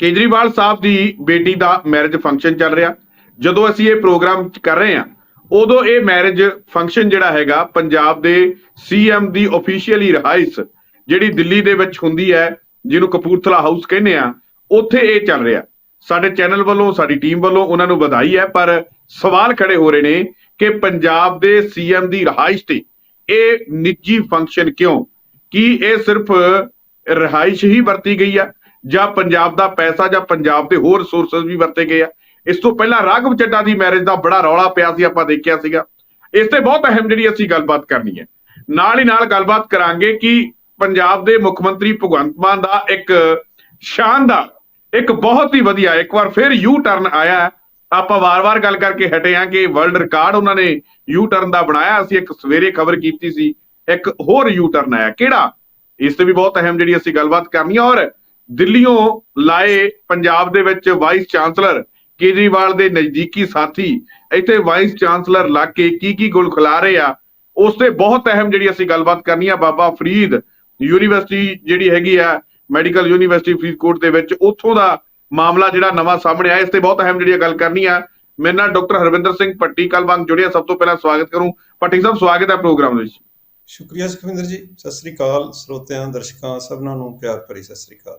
ਕੇਜਰੀਵਾਲ ਸਾਹਿਬ ਦੀ ਬੇਟੀ ਦਾ marriage function ਚੱਲ ਰਿਹਾ। ਜਦੋਂ ਅਸੀਂ ਇਹ ਪ੍ਰੋਗਰਾਮ ਕਰ ਰਹੇ ਹਾਂ, ਉਦੋਂ ਇਹ ਮੈਰਿਜ ਫੰਕਸ਼ਨ ਜਿਹੜਾ ਹੈਗਾ, ਪੰਜਾਬ ਦੇ ਸੀਐਮ ਦੀ ਅਫੀਸ਼ੀਅਲੀ ਰਿਹਾਇਸ਼ ਜਿਹੜੀ ਦਿੱਲੀ ਦੇ ਵਿੱਚ ਹੁੰਦੀ ਹੈ, ਜਿਹਨੂੰ ਕਪੂਰਥਲਾ ਹਾਊਸ ਕਹਿੰਦੇ ਆ ਉੱਥੇ ਇਹ ਚੱਲ ਰਿਹਾ। ਸਾਡੇ ਚੈਨਲ ਵੱਲੋਂ, ਸਾਡੀ ਟੀਮ ਵੱਲੋਂ ਉਹਨਾਂ ਨੂੰ ਵਧਾਈ ਹੈ, ਪਰ ਸਵਾਲ ਖੜੇ ਹੋ ਰਹੇ ਨੇ ਕਿ ਪੰਜਾਬ ਦੇ ਸੀਐਮ ਦੀ ਰਿਹਾਇਸ਼ ਤੇ ਇਹ ਨਿੱਜੀ ਫੰਕਸ਼ਨ ਕਿਉਂ? ਕੀ ਇਹ ਸਿਰਫ ਰਿਹਾਇਸ਼ ਹੀ ਵਰਤੀ ਗਈ ਆ? ਜਾਂ ਪੰਜਾਬ ਦਾ ਪੈਸਾ ਜਾਂ ਪੰਜਾਬ ਦੇ ਹੋਰ ਸੋਰਸਸ ਵੀ ਵਰਤੇ ਗਏ ਆ। ਇਸ ਤੋਂ ਪਹਿਲਾਂ ਰਾਘਵ ਚੱਡਾ ਦੀ ਮੈਰਿਜ ਦਾ ਬੜਾ ਰੌਲਾ ਪਿਆ ਸੀ, ਆਪਾਂ ਦੇਖਿਆ ਸੀਗਾ। ਇਸ ਤੇ ਬਹੁਤ ਅਹਿਮ ਜਿਹੜੀ ਅਸੀਂ ਗੱਲਬਾਤ ਕਰਨੀ ਹੈ। ਨਾਲ ਹੀ ਨਾਲ ਗੱਲਬਾਤ ਕਰਾਂਗੇ ਕਿ ਪੰਜਾਬ ਦੇ ਮੁੱਖ ਮੰਤਰੀ ਭਗਵੰਤ ਮਾਨ ਦਾ ਇੱਕ ਸ਼ਾਨਦਾਰ ਇੱਕ ਬਹੁਤ ਹੀ ਵਧੀਆ, ਇੱਕ ਵਾਰ ਫਿਰ ਯੂ ਟਰਨ ਆਇਆ ਆਪਾਂ ਵਾਰ-ਵਾਰ ਗੱਲ ਕਰਕੇ ਹਟੇ ਆ ਕਿ ਵਰਲਡ ਰਿਕਾਰਡ ਉਹਨਾਂ ਨੇ ਯੂ ਟਰਨ ਦਾ ਬਣਾਇਆ। ਅਸੀਂ ਇੱਕ ਸਵੇਰੇ ਖਬਰ ਕੀਤੀ ਸੀ, ਇੱਕ ਹੋਰ ਯੂ ਟਰਨ ਆਇਆ। ਕਿਹੜਾ? ਇਸ ਤੇ ਵੀ ਬਹੁਤ ਅਹਿਮ ਜਿਹੜੀ ਅਸੀਂ ਗੱਲਬਾਤ ਕਰਨੀ ਹੈ। ਔਰ ਦਿੱਲੀੋਂ ਲਾਏ ਪੰਜਾਬ ਦੇ ਵਿੱਚ ਵਾਈਸ ਚਾਂਸਲਰ ਕੇਜਰੀਵਾਲ ਦੇ ਨਜ਼ਦੀਕੀ ਸਾਥੀ। ਇੱਥੇ ਵਾਈਸ ਚਾਂਸਲਰ ਲੱਗ ਕੇ ਕੀ ਕੀ ਗੁਲ ਖਿਲਾ ਰਹੇ ਆ, ਉਸ ਤੇ ਬਹੁਤ ਅਹਿਮ ਜਿਹੜੀ ਅਸੀਂ ਗੱਲਬਾਤ ਕਰਨੀ ਆ ਬਾਬਾ ਫਰੀਦ ਯੂਨੀਵਰਸਿਟੀ ਜਿਹੜੀ ਹੈਗੀ ਆ, ਮੈਡੀਕਲ ਯੂਨੀਵਰਸਿਟੀ ਫਰੀਦਕੋਟ ਦੇ ਵਿੱਚ, ਉੱਥੋਂ ਦਾ ਮਾਮਲਾ ਜਿਹੜਾ ਨਵਾਂ ਸਾਹਮਣੇ ਆਇਆ, ਇਸ ਤੇ ਬਹੁਤ ਅਹਿਮ ਜਿਹੜੀ ਗੱਲ ਕਰਨੀ ਆ। ਮੇਰੇ ਨਾਲ ਡਾਕਟਰ ਹਰਵਿੰਦਰ ਸਿੰਘ ਪੱਟੀ ਕਲਵਾਂਗ ਜੁੜਿਆ, ਸਭ ਤੋਂ ਪਹਿਲਾਂ ਸਵਾਗਤ ਕਰੂੰ। ਪੱਟੀ ਸਾਹਿਬ, ਸਵਾਗਤ ਹੈ ਪ੍ਰੋਗਰਾਮ ਵਿੱਚ। ਸ਼ੁਕਰੀਆ ਸੁਖਵਿੰਦਰ ਜੀ, ਸਤਿ ਸ੍ਰੀ ਅਕਾਲ, ਸਰੋਤਿਆਂ, ਦਰਸ਼ਕਾਂ, ਸਭਨਾਂ ਨੂੰ ਪਿਆਰ ਭਰੀ ਸਤਿ ਸ੍ਰੀ ਅਕਾਲ।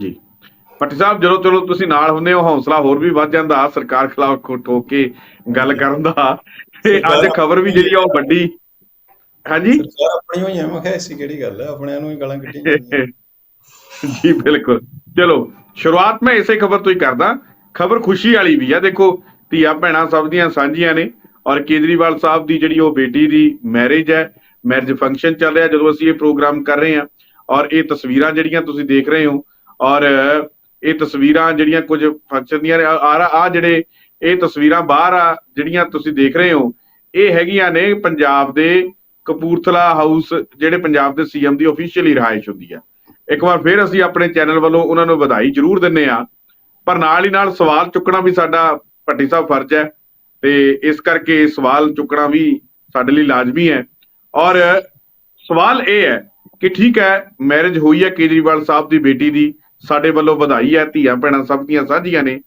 ਜੀ। ਪੱਟੀ ਸਾਹਿਬ ਜਦੋਂ ਚਲੋ ਤੁਸੀਂ ਨਾਲ ਹੁੰਦੇ ਹੋ ਹੌਸਲਾ ਹੋਰ ਵੀ ਵੱਧ ਜਾਂਦਾ ਸਰਕਾਰ ਖਿਲਾਫ ਠੋਕ ਕੇ ਗੱਲ ਕਰਨ ਦਾ। ਤੇ ਅੱਜ ਖਬਰ ਵੀ ਜਿਹੜੀ ਆ ਉਹ ਵੱਡੀ। ਹਾਂਜੀ? ਸਰਕਾਰ ਆਪਣੀ ਹੋਈ ਐ ਮੈਂ ਕਿਹਾ ਐਸੀ ਕਿਹੜੀ ਗੱਲ ਹੈ ਆਪਣਿਆਂ ਨੂੰ ਹੀ ਗਾਲਾਂ ਕੱਢੀਆਂ। ਜੀ ਬਿਲਕੁਲ। ਚਲੋ ਸ਼ੁਰੂਆਤ ਮੈਂ ਇਸੇ ਖਬਰ ਤੋਂ ਹੀ ਕਰਦਾ। ਖਬਰ ਖੁਸ਼ੀ ਵਾਲੀ ਵੀ ਆ ਦੇਖੋ ਧੀਆ ਭੈਣਾਂ ਸਭ ਦੀਆਂ ਸਾਂਝੀਆਂ ਨੇ। ਔਰ ਕੇਜਰੀਵਾਲ ਸਾਹਿਬ ਦੀ ਜਿਹੜੀ ਉਹ ਬੇਟੀ ਦੀ ਮੈਰਿਜ ਹੈ ਮੈਰਿਜ ਫੰਕਸ਼ਨ ਚੱਲ ਰਿਹਾ ਜਦੋਂ ਅਸੀਂ ਇਹ ਪ੍ਰੋਗਰਾਮ ਕਰ ਰਹੇ ਹਾਂ। ਔਰ ਇਹ ਤਸਵੀਰਾਂ ਜਿਹੜੀਆਂ ਤੁਸੀਂ ਦੇਖ ਰਹੇ ਹੋ ਔਰ ਇਹ ਤਸਵੀਰਾਂ ਜਿਹੜੀਆਂ ਕੁਝ ਫੰਕਸ਼ਨ ਦੀਆਂ ਨੇ ਆ ਆ ਜਿਹੜੇ ਇਹ ਤਸਵੀਰਾਂ ਬਾਹਰ ਆ, ਜਿਹੜੀਆਂ ਤੁਸੀਂ ਦੇਖ ਰਹੇ ਹੋ, ਇਹ ਹੈਗੀਆਂ ਨੇ ਪੰਜਾਬ ਦੇ ਕਪੂਰਥਲਾ ਹਾਊਸ ਜਿਹੜੇ ਪੰਜਾਬ ਦੇ ਸੀਐਮ ਦੀ ਅਫੀਸ਼ੀਅਲੀ ਰਿਹਾਇਸ਼ ਹੁੰਦੀ ਆ। ਇੱਕ ਵਾਰ ਫਿਰ ਅਸੀਂ ਆਪਣੇ ਚੈਨਲ ਵੱਲੋਂ ਉਹਨਾਂ ਨੂੰ ਵਧਾਈ ਜ਼ਰੂਰ ਦਿੰਨੇ ਆ ਪਰ ਨਾਲ ਹੀ ਨਾਲ ਸਵਾਲ ਚੁੱਕਣਾ ਵੀ ਸਾਡਾ ਭੱਟੀ ਸਾਹਿਬ ਫਰਜ਼ ਹੈ, ਤੇ ਇਸ ਕਰਕੇ ਸਵਾਲ ਚੁੱਕਣਾ ਵੀ ਸਾਡੇ ਲਈ ਲਾਜ਼ਮੀ ਹੈ। ਔਰ ਸਵਾਲ ਇਹ ਹੈ ਕਿ ਠੀਕ ਹੈ ਮੈਰਿਜ ਹੋਈ ਹੈ ਕੇਜਰੀਵਾਲ ਸਾਹਿਬ ਦੀ ਬੇਟੀ ਦੀ ਸਾਡੇ ਵੱਲੋਂ ਵਧਾਈ ਹੈ, ਧੀਆਂ ਭੈਣਾਂ ਸਭ ਦੀਆਂ ਸਾਂਝੀਆਂ ਨੇ।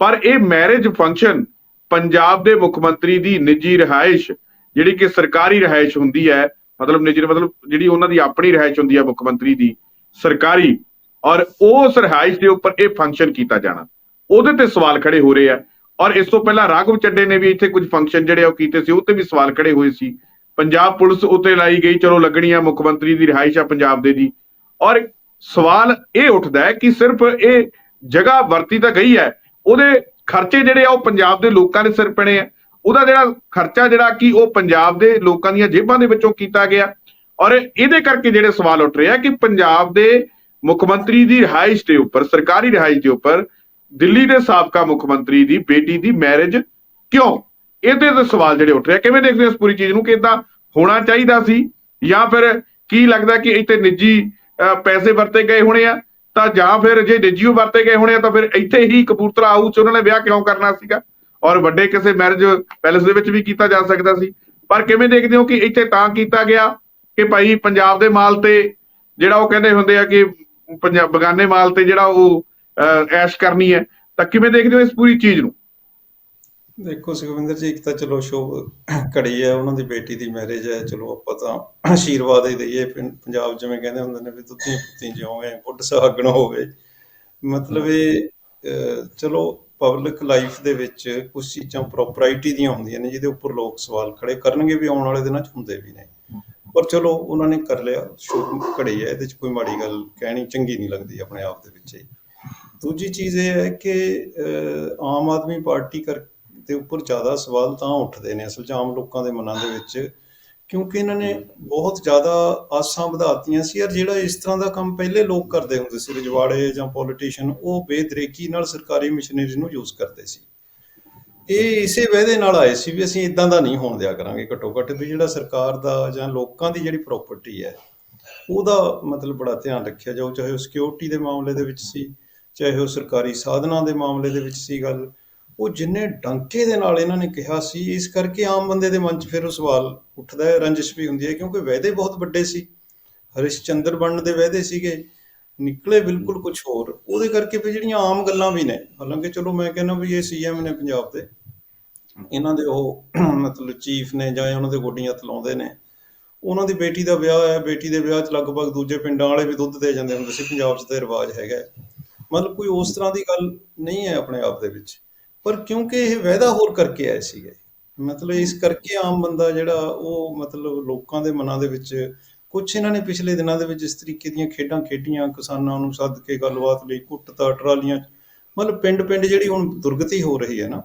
ਪਰ ਇਹ ਮੈਰਿਜ ਫੰਕਸ਼ਨ ਪੰਜਾਬ ਦੇ ਮੁੱਖ ਮੰਤਰੀ ਦੀ ਨਿੱਜੀ ਰਿਹਾਇਸ਼, ਜਿਹੜੀ ਕਿ ਸਰਕਾਰੀ ਰਿਹਾਇਸ਼ ਹੁੰਦੀ ਹੈ, ਮਤਲਬ ਨਿੱਜੀ ਮਤਲਬ ਜਿਹੜੀ ਉਹਨਾਂ ਦੀ ਆਪਣੀ ਰਿਹਾਇਸ਼ ਹੁੰਦੀ ਹੈ ਮੁੱਖ ਮੰਤਰੀ ਦੀ, ਸਰਕਾਰੀ। ਔਰ ਉਸ ਰਿਹਾਇਸ਼ ਦੇ ਉੱਪਰ ਇਹ ਫੰਕਸ਼ਨ ਕੀਤਾ ਜਾਣਾ। ਉਹਦੇ ਤੇ ਸਵਾਲ ਖੜੇ ਹੋ ਰਹੇ ਆ। ਔਰ ਇਸ ਤੋਂ ਪਹਿਲਾਂ ਰਾਘਵ ਚੱਡੇ ਨੇ ਵੀ ਇੱਥੇ ਕੁਝ ਫੰਕਸ਼ਨ ਜਿਹੜੇ ਉਹ ਕੀਤੇ ਸੀ, ਉਹ ਤੇ ਵੀ ਸਵਾਲ ਖੜੇ ਹੋਏ ਸੀ। ਪੰਜਾਬ ਪੁਲਿਸ ਉੱਤੇ ਲਾਈ ਗਈ, ਚਲੋ ਲੱਗਣੀ ਆ ਮੁੱਖ ਮੰਤਰੀ ਦੀ ਰਿਹਾਇਸ਼ ਆ ਪੰਜਾਬ ਦੇ ਦੀ। ਔਰ ਸਵਾਲ ਇਹ ਉੱਠਦਾ ਹੈ ਕਿ ਸਿਰਫ ਇਹ ਜਗ੍ਹਾ ਵਰਤੀ ਤਾਂ ਗਈ ਹੈ, ਉਹਦੇ ਖਰਚੇ ਜਿਹੜੇ ਆ ਉਹ ਪੰਜਾਬ ਦੇ ਲੋਕਾਂ ਦੇ ਸਿਰ ਪਣੇ ਆ। ਉਹਦਾ ਜਿਹੜਾ ਖਰਚਾ ਜਿਹੜਾ ਕਿ ਉਹ ਪੰਜਾਬ ਦੇ ਲੋਕਾਂ ਦੀਆਂ ਜੇਬਾਂ ਦੇ ਵਿੱਚੋਂ ਕੀਤਾ ਗਿਆ। ਔਰ ਇਹਦੇ ਕਰਕੇ ਜਿਹੜੇ ਸਵਾਲ ਉੱਠ ਰਹੇ ਕਿ ਪੰਜਾਬ ਦੇ ਮੁੱਖ ਮੰਤਰੀ ਦੀ ਰਿਹਾਇਸ਼ ਦੇ ਉੱਪਰ, ਸਰਕਾਰੀ ਰਿਹਾਇਸ਼ ਦੇ ਉੱਪਰ ਦਿੱਲੀ ਦੇ ਸਾਬਕਾ ਮੁੱਖ ਮੰਤਰੀ ਦੀ ਬੇਟੀ ਦੀ ਮੈਰਿਜ ਕਿਉਂ? ਇਹਦੇ ਤੇ ਸਵਾਲ ਜਿਹੜੇ ਉੱਠ ਰਹੇ ਆ, ਕਿਵੇਂ ਦੇਖਦੇ ਹੋ ਇਸ ਪੂਰੀ ਚੀਜ਼ ਨੂੰ ਕਿ ਇਦਾਂ ਹੋਣਾ ਚਾਹੀਦਾ ਸੀ? ਜਾਂ ਫਿਰ ਕੀ ਲੱਗਦਾ ਕਿ ਇੱਥੇ ਨਿੱਜੀ ਪੈਸੇ ਵਰਤੇ ਗਏ ਹੋਣੇ ਆ, ਤਾਂ ਜਾਂ ਫਿਰ ਜੇ ਨਿੱਜੀਓ ਵਰਤੇ ਗਏ ਹੋਣੇ ਆ, ਤਾਂ ਫਿਰ ਇੱਥੇ ਹੀ ਕਪੂਰਥਲਾ ਹਾਊਸ 'ਚ ਉਹਨਾਂ ਨੇ ਵਿਆਹ ਕਿਉਂ ਕਰਨਾ ਸੀਗਾ? ਔਰ ਵੱਡੇ ਕਿਸੇ ਮੈਰਿਜ ਪੈਲੇਸ ਦੇ ਵਿੱਚ ਵੀ ਕੀਤਾ ਜਾ ਸਕਦਾ ਸੀ। ਪਰ ਕਿਵੇਂ ਦੇਖਦੇ ਹੋ ਕਿ ਇੱਥੇ ਤਾਂ ਕੀਤਾ ਗਿਆ ਕਿ ਭਾਈ ਪੰਜਾਬ ਦੇ ਮਾਲ ਤੇ ਜਿਹੜਾ ਉਹ ਕਹਿੰਦੇ ਹੁੰਦੇ ਆ ਕਿ ਪੰਜਾਬ ਬਗਾਨੇ ਮਾਲ ਤੇ ਜਿਹੜਾ ਉਹ ਐਸ਼ ਕਰਨੀ ਹੈ, ਤਾਂ ਕਿਵੇਂ ਦੇਖਦੇ ਹੋ ਇਸ ਪੂਰੀ ਚੀਜ਼ ਨੂੰ? ਦੇਖੋ ਸੁਖਵਿੰਦਰ ਜੀ ਇੱਕ ਤਾਂ ਚਲੋ ਸ਼ੋ ਘੜੀ ਹੈ ਉਹਨਾਂ ਦੀ ਬੇਟੀ ਦੀ ਮੈਰਿਜ ਹੈ ਚਲੋ ਆਪਾਂ ਤਾਂ ਆਸ਼ੀਰਵਾਦ ਹੀ ਦਈਏ ਪਿੰ- ਪੰਜਾਬ ਜਿਵੇਂ ਕਹਿੰਦੇ ਹੁੰਦੇ ਨੇ ਵੀ ਤੁੱਤੀ ਪੁੱਤੀ ਜਿਉਵੇਂ ਬੁੱਢ ਸੁਹਾਗਣ ਹੋਵੇ। ਮਤਲਬ ਇਹ ਅਹ, ਚਲੋ ਪਬਲਿਕ ਲਾਈਫ ਦੇ ਵਿੱਚ ਕੁਝ ਚੀਜ਼ਾਂ ਪ੍ਰੋਪਰਾਈਟੀ ਦੀਆਂ ਹੁੰਦੀਆਂ ਨੇ ਜਿਹਦੇ ਉੱਪਰ ਲੋਕ ਸਵਾਲ ਖੜੇ ਕਰਨਗੇ ਵੀ ਆਉਣ ਵਾਲੇ ਦਿਨਾਂ 'ਚ ਹੁੰਦੇ ਵੀ ਨੇ। ਪਰ ਚਲੋ ਉਹਨਾਂ ਨੇ ਕਰ ਲਿਆ ਸ਼ੋ ਘੜੀ ਹੈ ਇਹਦੇ 'ਚ ਕੋਈ ਮਾੜੀ ਗੱਲ ਕਹਿਣੀ ਚੰਗੀ ਨਹੀਂ ਲੱਗਦੀ ਆਪਣੇ ਆਪ ਦੇ ਵਿੱਚ। ਹੀ ਦੂਜੀ ਚੀਜ਼ ਇਹ ਹੈ ਕਿ ਅਹ, ਆਮ ਆਦਮੀ ਪਾਰਟੀ ਕਰ ਦੇ ਉੱਪਰ ਜ਼ਿਆਦਾ ਸਵਾਲ ਤਾਂ ਉੱਠਦੇ ਨੇ ਅਸਲ 'ਚ ਆਮ ਲੋਕਾਂ ਦੇ ਮਨਾਂ ਦੇ ਵਿੱਚ ਕਿਉਂਕਿ ਇਹਨਾਂ ਨੇ ਬਹੁਤ ਜ਼ਿਆਦਾ ਆਸਾਂ ਵਧਾਤੀਆਂ ਸੀ। ਯਾਰ ਜਿਹੜਾ ਇਸ ਤਰ੍ਹਾਂ ਦਾ ਕੰਮ ਪਹਿਲੇ ਲੋਕ ਕਰਦੇ ਹੁੰਦੇ ਸੀ ਰਜਵਾੜੇ ਜਾਂ ਪੋਲੀਟੀਸ਼ੀਅਨ ਉਹ ਬੇਦਰੇਕੀ ਨਾਲ ਸਰਕਾਰੀ ਮਸ਼ੀਨਰੀ ਨੂੰ ਯੂਜ਼ ਕਰਦੇ ਸੀ। ਇਹ ਇਸੇ ਵਾਅਦੇ ਨਾਲ ਆਏ ਸੀ ਵੀ ਅਸੀਂ ਇਦਾਂ ਦਾ ਨਹੀਂ ਹੋਣ ਦਿਆ ਕਰਾਂਗੇ। ਘੱਟੋ ਘੱਟ ਵੀ ਜਿਹੜਾ ਸਰਕਾਰ ਦਾ ਜਾਂ ਲੋਕਾਂ ਦੀ ਜਿਹੜੀ ਪ੍ਰਾਪਰਟੀ ਹੈ ਉਹਦਾ ਮਤਲਬ ਬੜਾ ਧਿਆਨ ਰੱਖਿਆ ਜਾਊ ਚਾਹੇ ਉਹ ਸਿਕਿਉਰਿਟੀ ਦੇ ਮਾਮਲੇ ਦੇ ਵਿੱਚ ਸੀ ਚਾਹੇ ਉਹ ਸਰਕਾਰੀ ਸਾਧਨਾਂ ਦੇ ਮਾਮਲੇ ਦੇ ਵਿੱਚ ਸੀ ਗੱਲ। ਉਹ ਜਿੰਨੇ ਡੰਕੇ ਦੇ ਨਾਲ ਇਹਨਾਂ ਨੇ ਕਿਹਾ ਸੀ, ਇਸ ਕਰਕੇ ਆਮ ਬੰਦੇ ਦੇ ਮਨ 'ਚ ਫਿਰ ਉਹ ਸਵਾਲ ਉੱਠਦਾ ਹੈ, ਰੰਜਿਸ਼ ਵੀ ਹੁੰਦੀ ਹੈ, ਕਿਉਂਕਿ ਵਾਅਦੇ ਬਹੁਤ ਵੱਡੇ ਸੀ। ਹਰਿਸ਼ਚੰਦਰ ਬਣਨ ਦੇ ਵਾਅਦੇ ਸੀਗੇ, ਨਿਕਲੇ ਬਿਲਕੁਲ ਕੁਝ ਹੋਰ। ਉਹਦੇ ਕਰਕੇ ਵੀ ਜਿਹੜੀਆਂ ਆਮ ਗੱਲਾਂ ਵੀ ਨੇ, ਹਾਲਾਂਕਿ ਚਲੋ ਮੈਂ ਕਹਿੰਦਾ ਵੀ ਇਹ ਸੀਐਮ ਨੇ ਪੰਜਾਬ ਦੇ, ਇਹਨਾਂ ਦੇ ਉਹ ਮਤਲਬ ਚੀਫ ਨੇ ਜਾਂ ਉਹਨਾਂ ਦੇ ਗੋਡੀਆਂ ਤਲਾਉਂਦੇ ਨੇ, ਉਹਨਾਂ ਦੀ ਬੇਟੀ ਦਾ ਵਿਆਹ ਹੈ, ਬੇਟੀ ਦੇ ਵਿਆਹ 'ਚ ਲਗਭਗ ਦੂਜੇ ਪਿੰਡਾਂ ਵਾਲੇ ਵੀ ਦੁੱਧ ਦੇ ਜਾਂਦੇ ਹੁੰਦੇ ਸੀ, ਪੰਜਾਬ 'ਚ ਤਾਂ ਰਿਵਾਜ ਹੈਗਾ ਮਤਲਬ ਕੋਈ ਉਸ ਤਰ੍ਹਾਂ ਦੀ ਗੱਲ ਨਹੀਂ ਹੈ ਆਪਣੇ ਆਪ ਦੇ ਵਿੱਚ। ਪਰ ਕਿਉਂਕਿ ਇਹ ਵਾਅਦਾ ਹੋਰ ਕਰਕੇ ਆਏ ਸੀਗੇ। ਮਤਲਬ ਇਸ ਕਰਕੇ ਆਮ ਬੰਦਾ ਜਿਹੜਾ ਉਹ ਮਤਲਬ ਲੋਕਾਂ ਦੇ ਮਨਾਂ ਦੇ ਵਿੱਚ ਕੁਝ ਇਹਨਾਂ ਨੇ ਪਿਛਲੇ ਦਿਨਾਂ ਦੇ ਵਿੱਚ ਇਸ ਤਰੀਕੇ ਦੀਆਂ ਖੇਡਾਂ ਖੇਡੀਆਂ, ਕਿਸਾਨਾਂ ਨੂੰ ਸੱਦ ਕੇ ਗੱਲਬਾਤ ਲਈ, ਕੁੱਟਤਾ, ਟਰਾਲੀਆਂ, ਮਤਲਬ ਪਿੰਡ ਪਿੰਡ ਜਿਹੜੀ ਹੁਣ ਦੁਰਗਤੀ ਹੋ ਰਹੀ ਹੈ ਨਾ,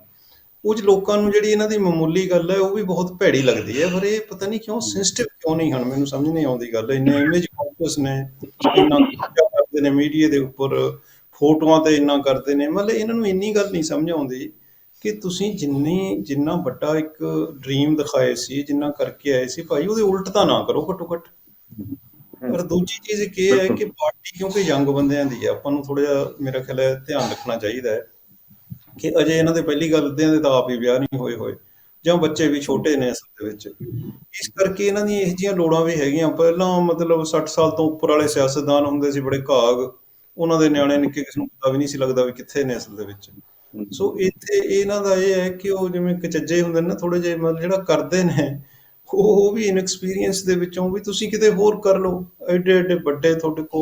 ਉਹ 'ਚ ਲੋਕਾਂ ਨੂੰ ਜਿਹੜੀ ਇਹਨਾਂ ਦੀ ਮਾਮੂਲੀ ਗੱਲ ਹੈ, ਉਹ ਵੀ ਬਹੁਤ ਭੈੜੀ ਲੱਗਦੀ ਹੈ। ਪਰ ਇਹ ਪਤਾ ਨਹੀਂ ਕਿਉਂ ਸੈਂਸਿਟਿਵ ਕਿਉਂ ਨਹੀਂ ਹਨ? ਮੈਨੂੰ ਸਮਝ ਨਹੀਂ ਆਉਂਦੀ ਗੱਲ। ਇੰਨੇ ਇਮੇਜ ਕੌਂਸ਼ੀਅਸ ਨੇ, ਇੰਨਾ ਕਰਦੇ ਨੇ ਮੀਡੀਆ ਦੇ ਉੱਪਰ। ਫੋਟੋਆਂ ਤੇ ਇੰਨਾ ਕਰਦੇ ਨੇ ਮਤਲਬ ਇਹਨਾਂ ਨੂੰ ਇੰਨੀ ਗੱਲ ਨਹੀਂ ਸਮਝ ਆਉਂਦੀ ਕਿ ਤੁਸੀਂ ਜਿੰਨੀ ਜਿੰਨਾ ਵੱਡਾ ਇੱਕ ਡ੍ਰੀਮ ਦਿਖਾਏ ਸੀ ਜਿੰਨਾ ਕਰਕੇ ਆਏ ਸੀ ਭਾਈ ਉਹਦੇ ਉਲਟ ਤਾਂ ਨਾ ਕਰੋ ਘੱਟੋ ਘੱਟ ਪਰ ਦੂਜੀ ਚੀਜ਼ ਇਹ ਹੈ ਕਿ ਪਾਰਟੀ ਕਿਉਂਕਿ ਯੰਗ ਬੰਦਿਆਂ ਦੀ ਹੈ ਆਪਾਂ ਨੂੰ ਥੋੜਾ ਜਿਹਾ ਮੇਰਾ ਖਿਆਲ ਹੈ ਧਿਆਨ ਰੱਖਣਾ ਚਾਹੀਦਾ ਹੈ ਕਿ ਅਜੇ ਇਹਨਾਂ ਦੇ ਪਹਿਲੀ ਗੱਲ ਦੇ ਤਾਂ ਆਪ ਹੀ ਵਿਆਹ ਨਹੀਂ ਹੋਏ ਹੋਏ ਜਾਂ ਬੱਚੇ ਵੀ ਛੋਟੇ ਨੇ ਅਸਲ ਦੇ ਵਿੱਚ। ਇਸ ਕਰਕੇ ਇਹਨਾਂ ਦੀਆਂ ਇਹੋ ਜਿਹੀਆਂ ਲੋੜਾਂ ਵੀ ਹੈਗੀਆਂ ਪਹਿਲਾਂ ਮਤਲਬ 60 ਸਾਲ ਤੋਂ ਉੱਪਰ ਵਾਲੇ ਸਿਆਸਤਦਾਨ ਹੁੰਦੇ ਸੀ ਬੜੇ ਘਾਗ। ਉਹਨਾਂ ਦੇ ਨਿਆਣੇ ਨਿੱਕੇ ਕਿਸ ਨੂੰ ਪਤਾ ਵੀ ਨਹੀਂ ਸੀ ਲੱਗਦਾ ਵੀ ਕਿੱਥੇ ਨੇ ਅਸਲ ਦੇ ਵਿੱਚ। ਸੋ ਇੱਥੇ ਇਹਨਾਂ ਦਾ ਇਹ ਹੈ ਕਿ ਉਹ ਜਿਵੇਂ ਕਚੱਜੇ ਹੁੰਦੇ ਨੇ ਨਾ ਥੋੜੇ ਜਿਹੇ ਮਤਲਬ ਜਿਹੜਾ ਕਰਦੇ ਨੇ ਉਹ ਉਹ ਵੀ ਇਨਐਕਸਪੀਰੀਅੰਸ ਦੇ ਵਿੱਚੋਂ ਵੀ ਤੁਸੀਂ ਕਿਤੇ ਹੋਰ ਕਰ ਲਓ। ਐਡੇ ਐਡੇ ਵੱਡੇ ਤੁਹਾਡੇ ਕੋ